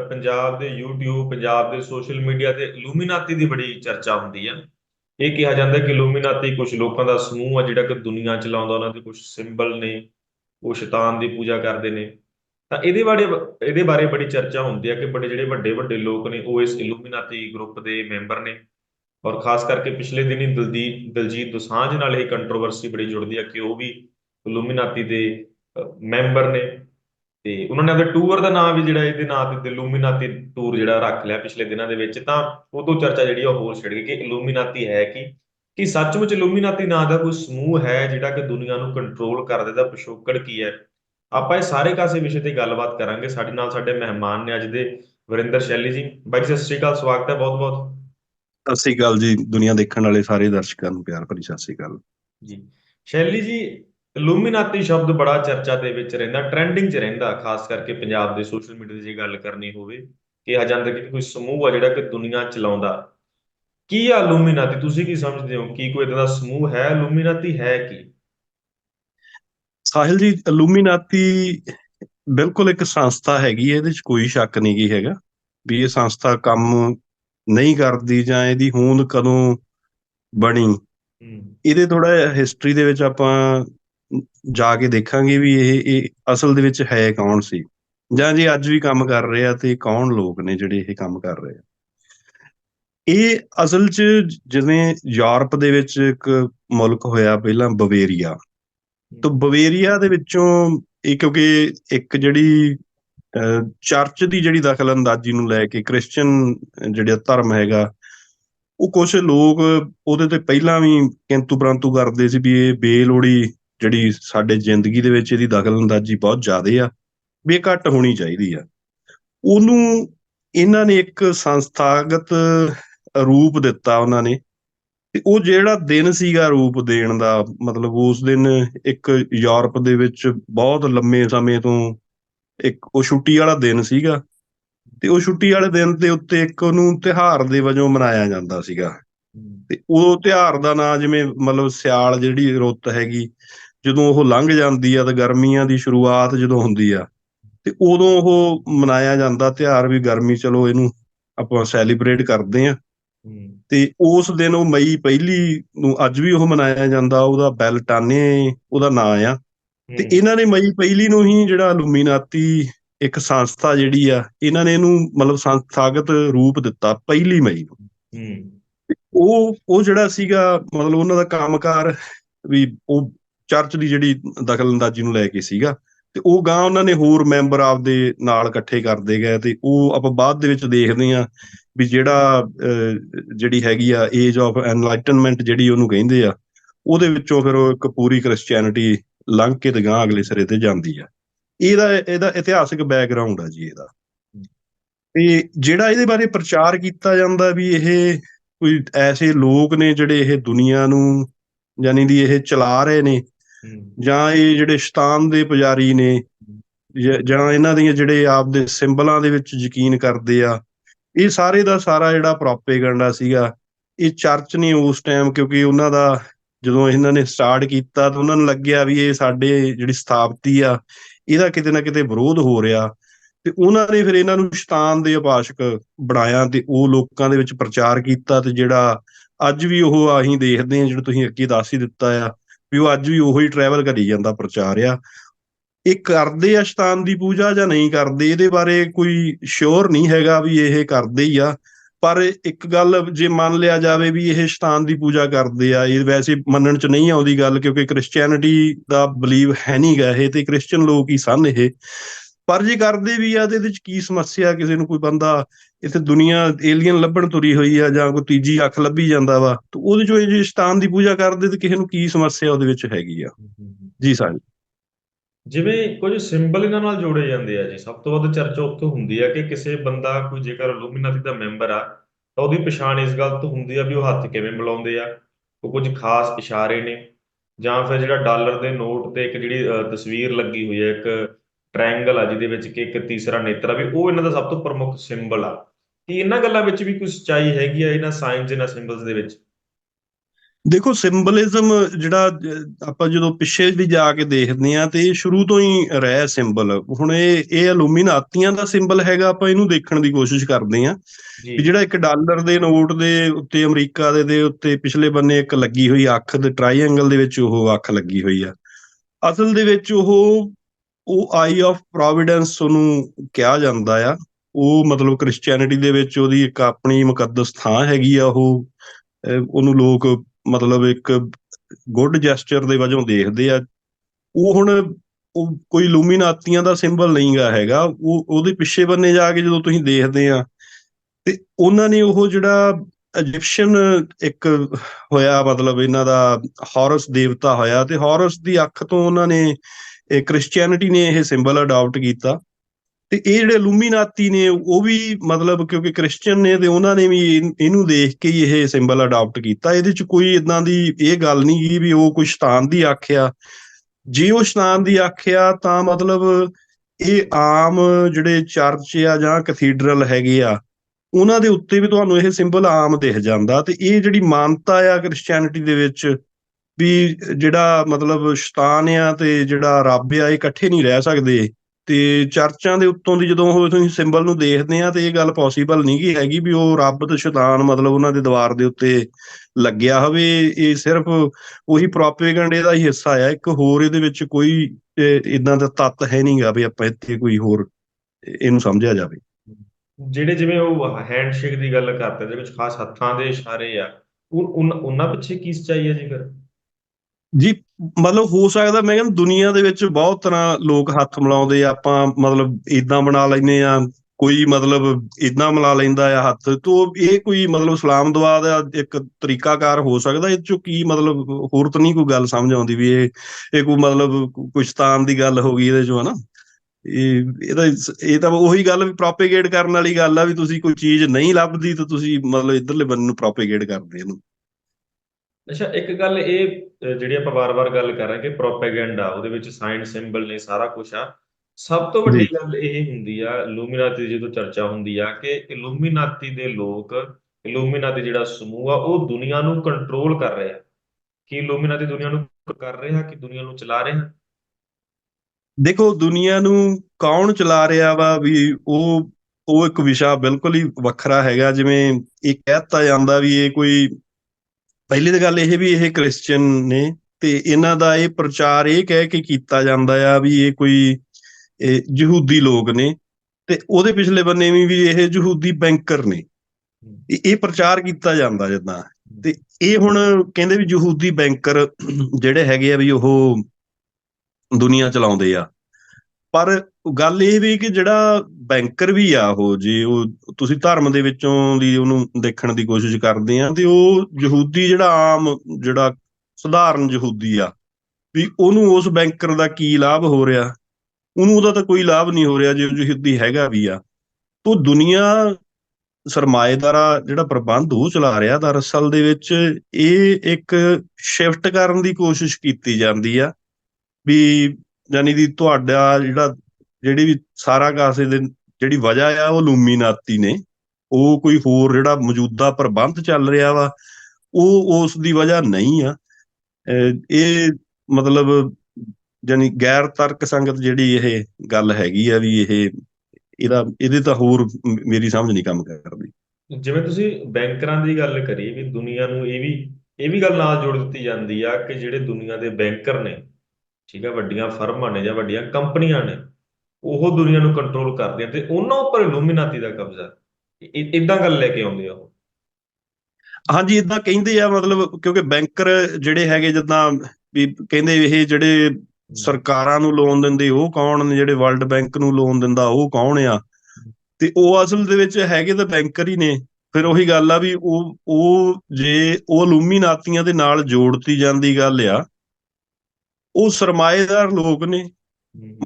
ਪੰਜਾਬ ਦੇ YouTube, ਪੰਜਾਬ ਦੇ ਸੋਸ਼ਲ ਮੀਡੀਆ ਤੇ ਇਲੂਮੀਨਾਤੀ ਦੀ ਬੜੀ ਚਰਚਾ ਹੁੰਦੀ ਹੈ ਇਹ ਕਿਹਾ ਜਾਂਦਾ ਕਿ ਇਲੂਮੀਨਾਤੀ ਕੁਝ ਲੋਕਾਂ ਦਾ ਸਮੂਹ ਆ, ਜਿਹੜਾ ਕਿ ਦੁਨੀਆ ਚਲਾਉਂਦਾ, ਉਹਨਾਂ ਦੇ ਕੁਝ ਸਿੰਬਲ ਨੇ, ਉਹ ਸ਼ੈਤਾਨ ਦੀ ਪੂਜਾ ਕਰਦੇ ਨੇ। ਤਾਂ ਇਹਦੇ ਬਾਰੇ ਇਹਦੇ ਬਾਰੇ ਬੜੀ ਚਰਚਾ ਹੁੰਦੀ ਹੈ ਕਿ ਬੜੇ, ਜਿਹੜੇ ਵੱਡੇ ਵੱਡੇ ਲੋਕ ਨੇ, ਉਹ ਇਸ ਇਲੂਮੀਨਾਤੀ ਗਰੁੱਪ ਦੇ ਮੈਂਬਰ ਨੇ। ਔਰ ਖਾਸ ਕਰਕੇ ਪਿਛਲੇ ਦਿਨੀ ਦਲਦੀਪ ਦਲਜੀਤ ਦੋਸਾਂਝ ਨਾਲ ਇਹ ਕੰਟਰੋਵਰਸੀ ਬੜੀ ਜੁੜਦੀ ਹੈ ਕਿ ਉਹ ਵੀ ਇਲੂਮੀਨਾਤੀ ਦੇ ਮੈਂਬਰ ਨੇ। ਤੇ ਉਹਨਾਂ ਨੇ ਆਪਣੇ ਟੂਰ ਦਾ ਨਾਮ ਵੀ ਜਿਹੜਾ ਇਹਦੇ ਨਾਂ ਤੇ ਇਲੂਮੀਨਾਤੀ ਟੂਰ ਜਿਹੜਾ ਰੱਖ ਲਿਆ ਪਿਛਲੇ ਦਿਨਾਂ ਦੇ ਵਿੱਚ ਤਾਂ ਉਦੋਂ ਚਰਚਾ ਜਿਹੜੀ ਉਹ ਹੋਰ ਛਿੜ ਗਈ ਕਿ ਇਲੂਮੀਨਾਤੀ ਹੈ ਕੀ? ਕਿ ਸੱਚਮੁੱਚ ਇਲੂਮੀਨਾਤੀ ਨਾਂ ਦਾ ਕੋਈ ਸਮੂਹ ਹੈ ਜਿਹੜਾ ਕਿ ਦੁਨੀਆ ਨੂੰ ਕੰਟਰੋਲ ਕਰਦੇ ਦਾ ਪਿਛੋਕੜ ਕੀ ਹੈ? ਆਪਾਂ ਇਹ ਸਾਰੇ ਕਾਸੇ ਵਿਸ਼ੇ ਤੇ ਗੱਲਬਾਤ ਕਰਾਂਗੇ। ਸਾਡੇ ਨਾਲ ਸਾਡੇ ਮਹਿਮਾਨ ਨੇ ਅੱਜ ਦੇ ਵਰਿੰਦਰ ਸ਼ੈਲੀ ਜੀ। ਬਾਈ ਸਤਿ ਸ਼੍ਰੀ ਅਕਾਲ ਸਵਾਗਤ ਹੈ ਬਹੁਤ ਬਹੁਤ ਸਤਿ ਸ੍ਰੀ ਅਕਾਲ ਜੀ। ਦੁਨੀਆ ਦੇਖਣ ਵਾਲੇ ਸਾਰੇ ਦਰਸ਼ਕਾਂ ਨੂੰ ਪਿਆਰ ਭਰੀ ਸਤਿ ਸ੍ਰੀ ਅਕਾਲ। ਜੀ। ਸ਼ੈਲੀ ਜੀ ਇਲੂਮੀਨਾਤੀ ਸ਼ਬਦ ਬੜਾ ਚਰਚਾ ਦੇ ਵਿੱਚ ਰਹਿੰਦਾ ਟ੍ਰੈਂਡਿੰਗ 'ਚ ਰਹਿੰਦਾ ਖਾਸ ਕਰਕੇ ਪੰਜਾਬ ਦੇ ਸੋਸ਼ਲ ਮੀਡੀਆ ਦੀ ਜੇ ਗੱਲ ਕਰਨੀ ਹੋਵੇ ਕਿਹਾ ਜਾਂਦਾ ਕਿ ਕੋਈ ਸਮੂਹ ਆ ਜਿਹੜਾ ਕਿ ਦੁਨੀਆ ਚਲਾਉਂਦਾ। ਕੀ ਆ ਇਲੂਮੀਨਾਤੀ ਤੁਸੀਂ ਕੀ ਸਮਝਦੇ ਹੋ? ਕੀ ਕੋਈ ਇਦਾਂ ਦਾ ਸਮੂਹ ਹੈ? ਇਲੂਮੀਨਾਤੀ ਹੈ ਕੀ? ਸਾਹਿਲ ਜੀ ਇਲੂਮੀਨਾਤੀ ਬਿਲਕੁਲ ਇੱਕ ਸੰਸਥਾ ਹੈਗੀ ਇਹਦੇ ਵਿੱਚ ਕੋਈ ਸ਼ੱਕ ਨਹੀਂ ਗੀ ਹੈਗਾ ਵੀ ਇਹ ਸੰਸਥਾ ਕੰਮ ਨਹੀਂ ਕਰਦੀ ਜਾਂ ਇਹਦੀ ਹੋਂਦ ਕਦੋਂ ਬਣੀ। ਇਹਦੇ ਥੋੜਾ ਹਿਸਟਰੀ ਦੇ ਵਿੱਚ ਆਪਾਂ ਜਾ ਕੇ ਦੇਖਾਂਗੇ ਵੀ ਇਹ ਇਹ ਅਸਲ ਦੇ ਵਿੱਚ ਹੈ ਕੌਣ ਸੀ? ਜਾਂ ਜੇ ਅੱਜ ਵੀ ਕੰਮ ਕਰ ਰਹੇ ਆ ਤੇ ਕੌਣ ਲੋਕ ਨੇ ਜਿਹੜੇ ਇਹ ਕੰਮ ਕਰ ਰਹੇ ਆ? ਇਹ ਅਸਲ 'ਚ ਜਿਵੇਂ ਯੂਰਪ ਦੇ ਵਿੱਚ ਇੱਕ ਮੁਲਕ ਹੋਇਆ ਪਹਿਲਾਂ ਬਵੇਰੀਆ। ਤਾਂ ਬਵੇਰੀਆ ਦੇ ਵਿੱਚੋਂ ਇਹ ਕਿਉਂਕਿ ਇੱਕ ਜਿਹੜੀ ਅਹ, ਚਰਚ ਦੀ ਜਿਹੜੀ ਦਖਲਅੰਦਾਜ਼ੀ ਨੂੰ ਲੈ ਕੇ ਕ੍ਰਿਸਚੀਅਨ ਜਿਹੜਾ ਧਰਮ ਹੈਗਾ ਉਹ ਕੁਝ ਲੋਕ ਉਹਦੇ ਤੇ ਪਹਿਲਾਂ ਵੀ ਕਿੰਤੂ ਪ੍ਰੰਤੂ ਕਰਦੇ ਸੀ ਵੀ ਇਹ ਬੇਲੋੜੀ ਜਿਹੜੀ ਸਾਡੇ ਜ਼ਿੰਦਗੀ ਦੇ ਵਿੱਚ ਇਹਦੀ ਦਖਲਅੰਦਾਜ਼ੀ ਬਹੁਤ ਜ਼ਿਆਦਾ ਆ, ਵੀ ਘੱਟ ਹੋਣੀ ਚਾਹੀਦੀ ਆ। ਉਹਨੂੰ ਇਹਨਾਂ ਨੇ ਇੱਕ ਸੰਸਥਾਗਤ ਰੂਪ ਦਿੱਤਾ ਉਹਨਾਂ ਨੇ ਤੇ ਉਹ ਜਿਹੜਾ ਦਿਨ ਸੀਗਾ ਰੂਪ ਦੇਣ ਦਾ, ਮਤਲਬ ਉਸ ਦਿਨ ਇੱਕ ਯੂਰਪ ਦੇ ਵਿੱਚ ਬਹੁਤ ਲੰਮੇ ਸਮੇਂ ਤੋਂ ਇੱਕ ਉਹ ਛੁੱਟੀ ਵਾਲਾ ਦਿਨ ਸੀਗਾ ਤੇ ਉਹ ਛੁੱਟੀ ਵਾਲੇ ਦਿਨ ਦੇ ਉੱਤੇ ਇੱਕ ਉਹਨੂੰ ਤਿਹਾਰ ਦੇ ਵਜੋਂ ਮਨਾਇਆ ਜਾਂਦਾ ਸੀਗਾ। ਤੇ ਉਹ ਤਿਉਹਾਰ ਦਾ ਨਾਂ ਜਿਵੇਂ ਮਤਲਬ ਸਿਆਲ ਜਿਹੜੀ ਰੁੱਤ ਹੈਗੀ ਜਦੋਂ ਉਹ ਲੰਘ ਜਾਂਦੀ ਆ ਤੇ ਗਰਮੀਆਂ ਦੀ ਸ਼ੁਰੂਆਤ ਜਦੋਂ ਹੁੰਦੀ ਆ ਤੇ ਉਦੋਂ ਉਹ ਮਨਾਇਆ ਜਾਂਦਾ ਤਿਉਹਾਰ ਵੀ ਗਰਮੀ ਚਲੋ ਇਹਨੂੰ ਆਪਾਂ ਸੈਲੀਬ੍ਰੇਟ ਕਰਦੇ ਆ। ਤੇ ਉਸ ਦਿਨ ਉਹ ਮਈ ਪਹਿਲੀ ਨੂੰ ਅੱਜ ਵੀ ਉਹ ਮਨਾਇਆ ਜਾਂਦਾ ਉਹਦਾ ਬੈਲਟਾਨੇ ਉਹਦਾ ਨਾਂ ਆ। ਤੇ ਇਹਨਾਂ ਨੇ ਮਈ ਪਹਿਲੀ ਨੂੰ ਹੀ ਜਿਹੜਾ ਲੂਮੀਨਾਤੀ ਇੱਕ ਸੰਸਥਾ ਜਿਹੜੀ ਆ ਇਹਨਾਂ ਨੇ ਇਹਨੂੰ ਮਤਲਬ ਸੰਸਥਾਗਤ ਰੂਪ ਦਿੱਤਾ ਪਹਿਲੀ ਮਈ ਨੂੰ। ਉਹ ਉਹ ਜਿਹੜਾ ਸੀਗਾ, ਮਤਲਬ ਉਹਨਾਂ ਦਾ ਕੰਮਕਾਰ ਵੀ ਉਹ ਚਰਚ ਦੀ ਜਿਹੜੀ ਦਖਲਅੰਦਾਜ਼ੀ ਨੂੰ ਲੈ ਕੇ ਸੀਗਾ, ਤੇ ਉਹ ਗਾਂ ਉਹਨਾਂ ਨੇ ਹੋਰ ਮੈਂਬਰ ਆਪਦੇ ਨਾਲ ਇਕੱਠੇ ਕਰਦੇ ਗਏ ਤੇ ਉਹ ਆਪਾਂ ਬਾਅਦ ਦੇ ਵਿੱਚ ਦੇਖਦੇ ਆ ਵੀ ਜਿਹੜਾ ਜਿਹੜੀ ਹੈਗੀ ਆ ਏਜ ਆਫ ਐਨਲਾਈਟਨਮੈਂਟ ਜਿਹੜੀ ਉਹਨੂੰ ਕਹਿੰਦੇ ਆ, ਉਹਦੇ ਵਿੱਚੋਂ ਫਿਰ ਉਹ ਇੱਕ ਪੂਰੀ ਕ੍ਰਿਸਚੀਅਨਿਟੀ ਲੰਘ ਕੇ ਤੇ ਗਾਂ ਅਗਲੇ ਸਿਰੇ ਤੇ ਜਾਂਦੀ ਆ। ਇਹਦਾ ਇਹਦਾ ਇਤਿਹਾਸਿਕ ਬੈਕਗ੍ਰਾਉਂਡ ਆ ਜੀ ਇਹਦਾ। ਤੇ ਜਿਹੜਾ ਇਹਦੇ ਬਾਰੇ ਪ੍ਰਚਾਰ ਕੀਤਾ ਜਾਂਦਾ ਵੀ ਇਹ ਕੋਈ ਐਸੇ ਲੋਕ ਨੇ ਜਿਹੜੇ ਇਹ ਦੁਨੀਆ ਨੂੰ ਯਾਨੀ ਦੀ ਇਹ ਚਲਾ ਰਹੇ ਨੇ ਜਾਂ ਇਹ ਜਿਹੜੇ ਸ਼ੈਤਾਨ ਦੇ ਪੁਜਾਰੀ ਨੇ ਜਾਂ- ਇਹਨਾਂ ਦੀਆਂ ਜਿਹੜੇ ਆਪਦੇ ਸਿੰਬਲਾਂ ਦੇ ਵਿੱਚ ਯਕੀਨ ਕਰਦੇ ਆ ਇਹ ਸਾਰੇ ਦਾ ਸਾਰਾ ਜਿਹੜਾ ਪ੍ਰੋਪੇਗੈਂਡਾ ਸੀਗਾ ਇਹ ਚਰਚ ਨੇ ਉਸ ਟਾਈਮ ਕਿਉਂਕਿ ਉਹਨਾਂ ਦਾ ਜਦੋਂ ਇਹਨਾਂ ਨੇ ਸਟਾਰਟ ਕੀਤਾ ਤਾਂ ਉਹਨਾਂ ਨੂੰ ਲੱਗਿਆ ਵੀ ਇਹ ਸਾਡੇ ਜਿਹੜੀ ਸਥਾਪਤੀ ਆ ਇਹਦਾ ਕਿਤੇ ਨਾ ਕਿਤੇ ਵਿਰੋਧ ਹੋ ਰਿਹਾ। ਤੇ ਉਹਨਾਂ ਨੇ ਫਿਰ ਇਹਨਾਂ ਨੂੰ ਸ਼ੈਤਾਨ ਦੇ ਉਪਾਸ਼ਕ ਬਣਾਇਆ ਤੇ ਉਹ ਲੋਕਾਂ ਦੇ ਵਿੱਚ ਪ੍ਰਚਾਰ ਕੀਤਾ ਤੇ ਜਿਹੜਾ ਅੱਜ ਵੀ ਉਹ ਆਹੀਂ ਦੇਖਦੇ ਆ ਜਿਹੜਾ ਤੁਸੀਂ ਅੱਗੇ ਦੱਸ ਹੀ ਦਿੱਤਾ ਆ, ਵੀ ਉਹ ਅੱਜ ਵੀ ਉਹੋ ਹੀ ਟਰੈਵਲ ਕਰੀ ਜਾਂਦਾ ਪ੍ਰਚਾਰ ਆ। ਇਹ ਕਰਦੇ ਆ ਸ਼ੈਤਾਨ ਦੀ ਪੂਜਾ ਜਾਂ ਨਹੀਂ ਕਰਦੇ? ਇਹਦੇ ਬਾਰੇ ਕੋਈ ਸ਼ੋਰ ਨਹੀਂ ਹੈਗਾ ਵੀ ਇਹ ਕਰਦੇ ਹੀ ਆ। ਪਰ ਇੱਕ ਗੱਲ ਜੇ ਮੰਨ ਲਿਆ ਜਾਵੇ ਵੀ ਇਹ ਸ਼ੈਤਾਨ ਦੀ ਪੂਜਾ ਕਰਦੇ ਆ, ਇਹ ਵੈਸੇ ਮੰਨਣ ਚ ਨਹੀਂ ਆਉਂਦੀ ਗੱਲ ਕਿਉਂਕਿ ਕ੍ਰਿਸਚੀਅਨਿਟੀ ਦਾ ਬਲੀਵ ਹੈ ਨਹੀਂ ਗਾ ਇਹ ਤੇ ਕ੍ਰਿਸਚੀਅਨ ਲੋਕ ਹੀ ਸਨ ਇਹ। ਪਰ ਜੇ ਕਰਦੇ ਵੀ ਆ ਤੇ ਇਹਦੇ ਚ ਕੀ ਸਮੱਸਿਆ? ਕਿਸੇ ਨੂੰ ਕੋਈ ਬੰਦਾ ਇੱਥੇ ਦੁਨੀਆ ਏਲੀਅਨ ਲੱਭਣ ਤੁਰੀ ਹੋਈ ਆ ਜਾਂ ਕੋਈ ਤੀਜੀ ਅੱਖ ਲੱਭੀ ਜਾਂਦਾ ਵਾ ਤੇ ਉਹਦੇ ਚੋਂ ਇਹ ਜੇ ਸ਼ੈਤਾਨ ਦੀ ਪੂਜਾ ਕਰਦੇ ਤੇ ਕਿਸੇ ਨੂੰ ਕੀ ਸਮੱਸਿਆ ਉਹਦੇ ਵਿੱਚ ਹੈਗੀ ਆ? ਜੀ ਸਾਹਿਬ ਜਿਵੇਂ ਕੁਝ ਸਿੰਬਲ ਇਹਨਾਂ ਨਾਲ ਜੋੜੇ ਜਾਂਦੇ ਆ ਜੀ ਸਭ ਤੋਂ ਵੱਧ ਚਰਚਾ ਉੱਥੇ ਹੁੰਦੀ ਆ ਕਿ ਕਿਸੇ ਬੰਦਾ ਕੋਈ ਜੇਕਰ ਇਲੂਮੀਨਾਤੀ ਦਾ ਮੈਂਬਰ ਆ ਤਾਂ ਉਹਦੀ ਪਛਾਣ ਇਸ ਗੱਲ ਤੋਂ ਹੁੰਦੀ ਆ ਵੀ ਉਹ ਹੱਥ ਕਿਵੇਂ ਮਿਲਾਉਂਦੇ ਆ ਉਹ ਕੁਝ ਖਾਸ ਇਸ਼ਾਰੇ ਨੇ ਜਾਂ ਫਿਰ ਜਿਹੜਾ ਡਾਲਰ ਦੇ ਨੋਟ ਤੇ ਇੱਕ ਜਿਹੜੀ ਤਸਵੀਰ ਲੱਗੀ ਹੋਈ ਹੈ ਇੱਕ ਟ੍ਰਾਇੰਗਲ ਆ ਜਿਹਦੇ ਵਿੱਚ ਕਿ ਇੱਕ ਤੀਸਰਾ ਨੇਤਰ ਆ ਵੀ ਉਹ ਇਹਨਾਂ ਦਾ ਸਭ ਤੋਂ ਪ੍ਰਮੁੱਖ ਸਿੰਬਲ ਆ। ਕੀ ਇਹਨਾਂ ਗੱਲਾਂ ਵਿੱਚ ਵੀ ਕੋਈ ਸੱਚਾਈ ਹੈਗੀ ਆ ਇਹਨਾਂ ਸਾਇੰਸ ਇਹਨਾਂ ਸਿੰਬਲਸ ਦੇ ਵਿੱਚ? ਦੇਖੋ ਸਿੰਬਲਿਜ਼ਮ ਜਿਹੜਾ ਆਪਾਂ ਜਦੋਂ ਪਿੱਛੇ ਵੀ ਜਾ ਕੇ ਦੇਖਦੇ ਆ ਤੇ ਇਹ ਸ਼ੁਰੂ ਤੋਂ ਹੀ ਰਹਿ ਸਿੰਬਲ ਹੁਣ ਇਹ ਇਹ ਇਲੂਮੀਨਾਤੀਆਂ ਦਾ ਸਿੰਬਲ ਹੈਗਾ ਆਪਾਂ ਇਹਨੂੰ ਦੇਖਣ ਦੀ ਕੋਸ਼ਿਸ਼ ਕਰਦੇ ਆ ਵੀ ਜਿਹੜਾ ਇੱਕ ਡਾਲਰ ਦੇ ਨੋਟ ਦੇ ਉੱਤੇ ਅਮਰੀਕਾ ਦੇ ਦੇ ਉੱਤੇ ਪਿਛਲੇ ਬੰਨੇ ਇੱਕ ਲੱਗੀ ਹੋਈ ਅੱਖ ਦੇ ਟ੍ਰਾਇੰਗਲ ਦੇ ਵਿੱਚ ਉਹ ਅੱਖ ਲੱਗੀ ਹੋਈ ਆ। ਅਸਲ ਦੇ ਵਿੱਚ ਉਹ ਉਹ ਆਈ ਆਫ ਪ੍ਰੋਵੀਡੈਂਸ ਉਹਨੂੰ ਕਿਹਾ ਜਾਂਦਾ ਆ। ਉਹ ਮਤਲਬ ਕ੍ਰਿਸਚੀਅਨਿਟੀ ਦੇ ਵਿੱਚ ਉਹਦੀ ਇੱਕ ਆਪਣੀ ਮੁਕੱਦਸ ਥਾਂ ਹੈਗੀ ਆ। ਉਹ ਉਹਨੂੰ ਲੋਕ ਮਤਲਬ ਇੱਕ ਗੁੱਡ ਜੈਸਚਰ ਦੇ ਵਜੋਂ ਦੇਖਦੇ ਆ। ਉਹ ਹੁਣ ਉਹ ਕੋਈ ਲੂਮੀਨਾਤੀਆਂ ਦਾ ਸਿੰਬਲ ਨਹੀਂਗਾ ਹੈਗਾ। ਉਹ, ਉਹਦੇ ਪਿੱਛੇ ਬੰਨੇ ਜਾ ਕੇ ਜਦੋਂ ਤੁਸੀਂ ਦੇਖਦੇ ਆ, ਤੇ ਉਹਨਾਂ ਨੇ ਉਹ ਜਿਹੜਾ ਇਜਿਪਸ਼ੀਅਨ ਇੱਕ ਹੋਇਆ ਮਤਲਬ ਇਹਨਾਂ ਦਾ ਹਾਰਸ ਦੇਵਤਾ ਹੋਇਆ। ਤੇ ਹਾਰਸ ਦੀ ਅੱਖ ਤੋਂ ਉਹਨਾਂ ਨੇ ਕ੍ਰਿਸਚੀਅਨਿਟੀ ਨੇ ਇਹ ਸਿੰਬਲ ਅਡਾਪਟ ਕੀਤਾ। ਤੇ ਇਹ ਜਿਹੜੇ ਲੂਮੀਨਾਤੀ ਨੇ, ਉਹ ਵੀ ਮਤਲਬ ਕਿਉਂਕਿ ਕ੍ਰਿਸਚੀਅਨ ਨੇ ਤੇ ਉਹਨਾਂ ਨੇ ਵੀ ਇਹਨੂੰ ਦੇਖ ਕੇ ਹੀ ਇਹ ਸਿੰਬਲ ਅਡਾਪਟ ਕੀਤਾ। ਇਹਦੇ ਚ ਕੋਈ ਇਦਾਂ ਦੀ ਇਹ ਗੱਲ ਨਹੀਂ ਗੀ ਵੀ ਉਹ ਕੋਈ ਸ਼ੈਤਾਨ ਦੀ ਆਖਿਆ। ਜੇ ਉਹ ਸ਼ੈਤਾਨ ਦੀ ਆਖਿਆ ਤਾਂ ਮਤਲਬ ਇਹ ਆਮ ਜਿਹੜੇ ਚਰਚ ਆ ਜਾਂ ਕੈਥੀਡਰਲ ਹੈਗੇ ਆ, ਉਹਨਾਂ ਦੇ ਉੱਤੇ ਵੀ ਤੁਹਾਨੂੰ ਇਹ ਸਿੰਬਲ ਆਮ ਦਿਖ ਜਾਂਦਾ। ਤੇ ਇਹ ਜਿਹੜੀ ਮਾਨਤਾ ਆ ਕ੍ਰਿਸਚੀਅਨਿਟੀ ਦੇ ਵਿੱਚ ਵੀ ਜਿਹੜਾ ਮਤਲਬ ਸ਼ੈਤਾਨ ਆ ਤੇ ਜਿਹੜਾ ਰੱਬ ਆ, ਇਹ ਇਕੱਠੇ ਨਹੀਂ ਰਹਿ ਸਕਦੇ। ਤੇ ਚਰਚਾਂ ਦੇ ਉੱਤੋਂ ਦੀ ਜਦੋਂ ਉਹ ਤੁਸੀਂ ਸਿੰਬਲ ਨੂੰ ਦੇਖਦੇ ਆ ਤੇ ਇਹ ਗੱਲ ਪੋਸੀਬਲ ਨਹੀਂ ਗੀ ਹੈਗੀ ਵੀ ਉਹ ਰੱਬ ਤੇ ਸ਼ੈਤਾਨ ਮਤਲਬ ਉਹਨਾਂ ਦੇ ਦੀਵਾਰ ਦੇ ਉੱਤੇ ਲੱਗਿਆ ਹੋਵੇ। ਇਹ ਸਿਰਫ ਉਹੀ ਪ੍ਰੋਪੇਗੈਂਡੇ ਦਾ ਹੀ ਹਿੱਸਾ ਆ। ਇੱਕ ਹੋਰ ਇਹਦੇ ਵਿੱਚ ਕੋਈ ਇਦਾਂ ਦਾ ਤੱਤ ਹੈ ਨਹੀਂਗਾ ਵੀ ਆਪਾਂ ਇੱਥੇ ਕੋਈ ਹੋਰ ਇਹਨੂੰ ਸਮਝਿਆ ਜਾਵੇ। ਜਿਹੜੇ ਜਿਵੇਂ ਉਹ ਹੈਂਡਸ਼ੇਕ ਦੀ ਗੱਲ ਕਰਦੇ ਜਿਹਦੇ ਵਿੱਚ ਖਾਸ ਹੱਥਾਂ ਦੇ ਇਸ਼ਾਰੇ ਆ, ਉਹ ਉਹਨਾਂ ਪਿੱਛੇ ਕੀ ਸੱਚਾਈ ਹੈ ਜੀ ਫਿਰ ਜੀ, ਮਤਲਬ ਹੋ ਸਕਦਾ, ਮੈਂ ਕਹਿੰਦਾ ਦੁਨੀਆ ਦੇ ਵਿੱਚ ਬਹੁਤ ਤਰ੍ਹਾਂ ਲੋਕ ਹੱਥ ਮਿਲਾਉਂਦੇ ਆ, ਆਪਾਂ ਮਤਲਬ ਇਦਾਂ ਬਣਾ ਲੈਨੇ ਆ, ਕੋਈ ਮਤਲਬ ਇਦਾਂ ਮਿਲਾ ਲੈਂਦਾ ਆ ਹੱਥ, ਤੋਂ ਇਹ ਕੋਈ ਮਤਲਬ ਇਸਲਾਮ ਦੁਆ ਦਾ ਇੱਕ ਤਰੀਕਾਕਾਰ ਹੋ ਸਕਦਾ, ਇਹ ਚੋਂ ਕੀ ਮਤਲਬ ਹੋਰ ਤਾਂ ਨਹੀਂ ਕੋਈ ਗੱਲ ਸਮਝ ਆਉਂਦੀ ਵੀ ਇਹ ਇਹ ਕੋਈ ਮਤਲਬ ਕੁਛ ਤਾਨ ਦੀ ਗੱਲ ਹੋ ਗਈ ਇਹਦੇ ਚੋਂ, ਹਨਾ? ਇਹ, ਇਹਦਾ ਇਹ ਤਾਂ ਉਹੀ ਗੱਲ ਵੀ ਪ੍ਰੋਪੇਗੇਟ ਕਰਨ ਵਾਲੀ ਗੱਲ ਆ ਵੀ ਤੁਸੀਂ ਕੋਈ ਚੀਜ਼ ਨਹੀਂ ਲੱਭਦੀ ਤਾਂ ਤੁਸੀਂ ਮਤਲਬ ਇਧਰਲੇ ਬੰਦੇ ਨੂੰ ਪ੍ਰੋਪੇਗੇਟ ਕਰਦੇ ਇਹਨੂੰ। ਅੱਛਾ ਇੱਕ ਗੱਲ ਇਹ ਜਿਹੜੀ ਆਪਾਂ ਵਾਰ-ਵਾਰ ਗੱਲ ਕਰ ਰਹੇ ਕਿ ਪ੍ਰੋਪੇਗੈਂਡਾ ਉਹਦੇ ਵਿੱਚ ਸਾਈਨ ਸਿੰਬਲ ਨੇ ਸਾਰਾ ਕੁਝ ਆ। ਸਭ ਤੋਂ ਵੱਡੀ। ਗੱਲ ਇਹ ਹੁੰਦੀ ਆ ਇਲੂਮੀਨਾਤੀ ਜਦੋਂ ਚਰਚਾ ਹੁੰਦੀ ਆ ਕਿ ਇਲੂਮੀਨਾਤੀ ਦੇ ਲੋਕ ਇਲੂਮੀਨਾਤੀ ਜਿਹੜਾ ਸਮੂਹ ਆ ਉਹ ਦੁਨੀਆ ਨੂੰ ਕੰਟਰੋਲ ਕਰ ਰਿਹਾ ਕੀ ਇਲੂਮੀਨਾਤੀ ਦੁਨੀਆ ਨੂੰ ਕਰ ਰਿਹਾ ਕਿ ਦੁਨੀਆ ਨੂੰ ਚਲਾ ਰਿਹਾ? ਦੇਖੋ ਦੁਨੀਆ ਨੂੰ ਕੌਣ ਚਲਾ ਰਿਹਾ ਵਾ ਵੀ ਉਹ ਉਹ ਇੱਕ ਵਿਸ਼ਾ ਬਿਲਕੁਲ ਹੀ ਵੱਖਰਾ ਹੈਗਾ। ਜਿਵੇਂ ਇਹ ਕਹਿਤਾ ਜਾਂਦਾ ਵੀ ਇਹ ਕੋਈ ਪਹਿਲੀ ਤਾਂ ਗੱਲ ਇਹ ਵੀ ਇਹ ਕ੍ਰਿਸਚੀਅਨ ਨੇ ਤੇ ਇਹਨਾਂ ਦਾ ਇਹ ਪ੍ਰਚਾਰ ਇਹ ਕਹਿ ਕੇ ਕੀਤਾ ਜਾਂਦਾ ਆ ਵੀ ਇਹ ਕੋਈ, ਇਹ ਯਹੂਦੀ ਲੋਕ ਨੇ ਤੇ ਉਹਦੇ ਪਿਛਲੇ ਬੰਨੇ ਵੀ ਇਹ ਯਹੂਦੀ ਬੈਂਕਰ ਨੇ। ਇਹ ਇਹ ਪ੍ਰਚਾਰ ਕੀਤਾ ਜਾਂਦਾ ਜਿੱਦਾਂ। ਤੇ ਇਹ ਹੁਣ ਕਹਿੰਦੇ ਵੀ ਯਹੂਦੀ ਬੈਂਕਰ ਜਿਹੜੇ ਹੈਗੇ ਆ ਵੀ ਉਹ ਦੁਨੀਆ ਚਲਾਉਂਦੇ ਆ। ਪਰ ਗੱਲ ਇਹ ਵੀ ਕਿ ਜਿਹੜਾ ਬੈਂਕਰ ਵੀ ਆ ਉਹ ਜੇ, ਉਹ ਤੁਸੀਂ ਧਰਮ ਦੇ ਵਿੱਚੋਂ ਦੀ ਉਹਨੂੰ ਦੇਖਣ ਦੀ ਕੋਸ਼ਿਸ਼ ਕਰਦੇ ਆ ਤੇ ਉਹ ਯਹੂਦੀ ਜਿਹੜਾ ਆਮ ਜਿਹੜਾ ਸਧਾਰਨ ਯਹੂਦੀ ਆ, ਵੀ ਉਹਨੂੰ ਉਸ ਬੈਂਕਰ ਦਾ ਕੀ ਲਾਭ ਹੋ ਰਿਹਾ? ਉਹਨੂੰ ਉਹਦਾ ਤਾਂ ਕੋਈ ਲਾਭ ਨਹੀਂ ਹੋ ਰਿਹਾ ਜੇ ਯਹੂਦੀ ਹੈਗਾ ਵੀ ਆ। ਤੋਂ ਦੁਨੀਆ ਸਰਮਾਏਦਾਰਾ ਜਿਹੜਾ ਪ੍ਰਬੰਧ ਉਹ ਚਲਾ ਰਿਹਾ ਦਰਅਸਲ ਦੇ ਵਿੱਚ, ਇਹ ਇੱਕ ਸ਼ਿਫਟ ਕਰਨ ਦੀ ਕੋਸ਼ਿਸ਼ ਕੀਤੀ ਜਾਂਦੀ ਆ, ਵੀ ਯਾਨੀ ਦੀ ਤੁਹਾਡਾ ਜਿਹੜਾ, ਜਿਹੜੀ ਵੀ ਸਾਰਾ ਕਾਸੇ ਦੇ ਜਿਹੜੀ ਵਜ੍ਹਾ ਆ, ਉਹ ਲੂਮੀਨਾਤੀ ਨੇ। ਉਹ ਕੋਈ ਹੋਰ ਜਿਹੜਾ ਮੌਜੂਦਾ ਪ੍ਰਬੰਧ ਚੱਲ ਰਿਹਾ ਵਾ, ਉਹ ਉਸ ਦੀ ਵਜ੍ਹਾ ਨਹੀਂ ਆ। ਇਹ ਮਤਲਬ ਯਾਨੀ ਗੈਰ ਤਰਕ ਸੰਗਤ ਜਿਹੜੀ ਇਹ ਗੱਲ ਹੈਗੀ ਆ ਵੀ ਇਹ, ਇਹਦਾ, ਇਹਦੇ ਤਾਂ ਹੋਰ ਮੇਰੀ ਸਮਝ ਨਹੀਂ ਕੰਮ ਕਰਦੀ। ਜਿਵੇਂ ਤੁਸੀਂ ਬੈਂਕਰਾਂ ਦੀ ਗੱਲ ਕਰੀ ਵੀ ਦੁਨੀਆ ਨੂੰ ਇਹ ਵੀ ਇਹ ਵੀ ਗੱਲ ਨਾਲ ਜੋੜ ਦਿੱਤੀ ਜਾਂਦੀ ਆ ਕਿ ਜਿਹੜੇ ਦੁਨੀਆ ਦੇ ਬੈਂਕਰ ਨੇ ਠੀਕ ਆ, ਵੱਡੀਆਂ ਫਰਮਾਂ ਨੇ ਜਾਂ ਵੱਡੀਆਂ ਕੰਪਨੀਆਂ ਨੇ, ਉਹ ਦੁਨੀਆ ਨੂੰ ਕੰਟਰੋਲ ਕਰਦੀਆਂ ਤੇ ਉਹਨਾਂ ਉੱਪਰ ਇਲੂਮੀਨਾਤੀ ਦਾ ਕਬਜ਼ਾ ਇਦਾਂ ਗੱਲ ਲੈ ਕੇ ਆਉਂਦੇ ਆ ਉਹ। ਹਾਂਜੀ ਇਦਾਂ ਕਹਿੰਦੇ ਆ, ਮਤਲਬ ਕਿਉਂਕਿ ਬੈਂਕਰ ਜਿਹੜੇ ਹੈਗੇ ਜਿੱਦਾਂ ਵੀ ਕਹਿੰਦੇ ਇਹ ਜਿਹੜੇ ਸਰਕਾਰਾਂ ਨੂੰ ਲੋਨ ਦਿੰਦੇ, ਉਹ ਕੌਣ ਨੇ? ਜਿਹੜੇ ਵਰਲਡ ਬੈਂਕ ਨੂੰ ਲੋਨ ਦਿੰਦਾ, ਉਹ ਕੌਣ ਆ? ਤੇ ਉਹ ਅਸਲ ਦੇ ਵਿੱਚ ਹੈਗੇ ਤਾਂ ਬੈਂਕਰ ਹੀ ਨੇ। ਫਿਰ ਉਹੀ ਗੱਲ ਆ ਵੀ ਉਹ ਉਹ ਜੇ ਉਹ ਲੂਮੀਨਾਤੀਆਂ ਦੇ ਨਾਲ ਜੋੜਤੀ ਜਾਂਦੀ ਗੱਲ ਆ ਉਹ ਸਰਮਾਏਦਾਰ ਲੋਕ ਨੇ।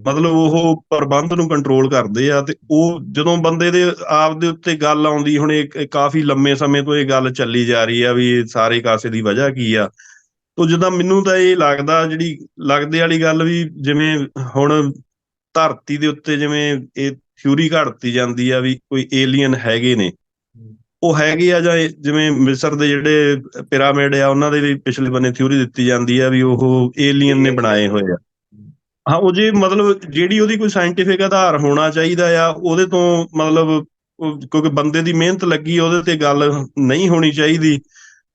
ਮਤਲਬ ਉਹ ਪ੍ਰਬੰਧ ਨੂੰ ਕੰਟਰੋਲ ਕਰਦੇ ਆ ਤੇ ਉਹ ਜਦੋਂ ਬੰਦੇ ਦੇ ਆਪ ਦੇ ਉੱਤੇ ਗੱਲ ਆਉਂਦੀ ਹੁਣ ਇਹ ਕਾਫੀ ਲੰਮੇ ਸਮੇਂ ਤੋਂ ਇਹ ਗੱਲ ਚੱਲੀ ਜਾ ਰਹੀ ਆ ਵੀ ਸਾਰੇ ਕਾਸੇ ਦੀ ਵਜ੍ਹਾ ਕੀ ਆ। ਤੋ ਜਦੋਂ ਮੈਨੂੰ ਤਾਂ ਇਹ ਲੱਗਦਾ ਜਿਹੜੀ ਲੱਗਦੇ ਵਾਲੀ ਗੱਲ ਵੀ ਜਿਵੇਂ ਹੁਣ ਧਰਤੀ ਦੇ ਉੱਤੇ ਜਿਵੇਂ ਇਹ ਥਿਊਰੀ ਘੜਤੀ ਜਾਂਦੀ ਆ ਵੀ ਕੋਈ ਏਲੀਅਨ ਹੈਗੇ ਨੇ। ਉਹ ਹੈਗੇ ਆ ਜਾਂ ਜਿਵੇਂ ਮਿਸਰ ਦੇ ਜਿਹੜੇ ਪਿਰਾਮਿਡ ਆ, ਉਹਨਾਂ ਦੇ ਵੀ ਪਿਛਲੇ ਬੰਨੇ ਥਿਊਰੀ ਦਿੱਤੀ ਜਾਂਦੀ ਆ ਵੀ ਉਹ ਏਲੀਅਨ ਨੇ ਬਣਾਏ ਹੋਏ ਆ। ਹਾਂ, ਉਹ ਜੇ ਮਤਲਬ ਜਿਹੜੀ ਉਹਦੀ ਕੋਈ ਸਾਇੰਟਿਫਿਕ ਆਧਾਰ ਹੋਣਾ ਚਾਹੀਦਾ ਆ, ਉਹਦੇ ਤੋਂ ਮਤਲਬ ਕਿਉਂਕਿ ਬੰਦੇ ਦੀ ਮਿਹਨਤ ਲੱਗੀ, ਉਹਦੇ ਤੇ ਗੱਲ ਨਹੀਂ ਹੋਣੀ ਚਾਹੀਦੀ,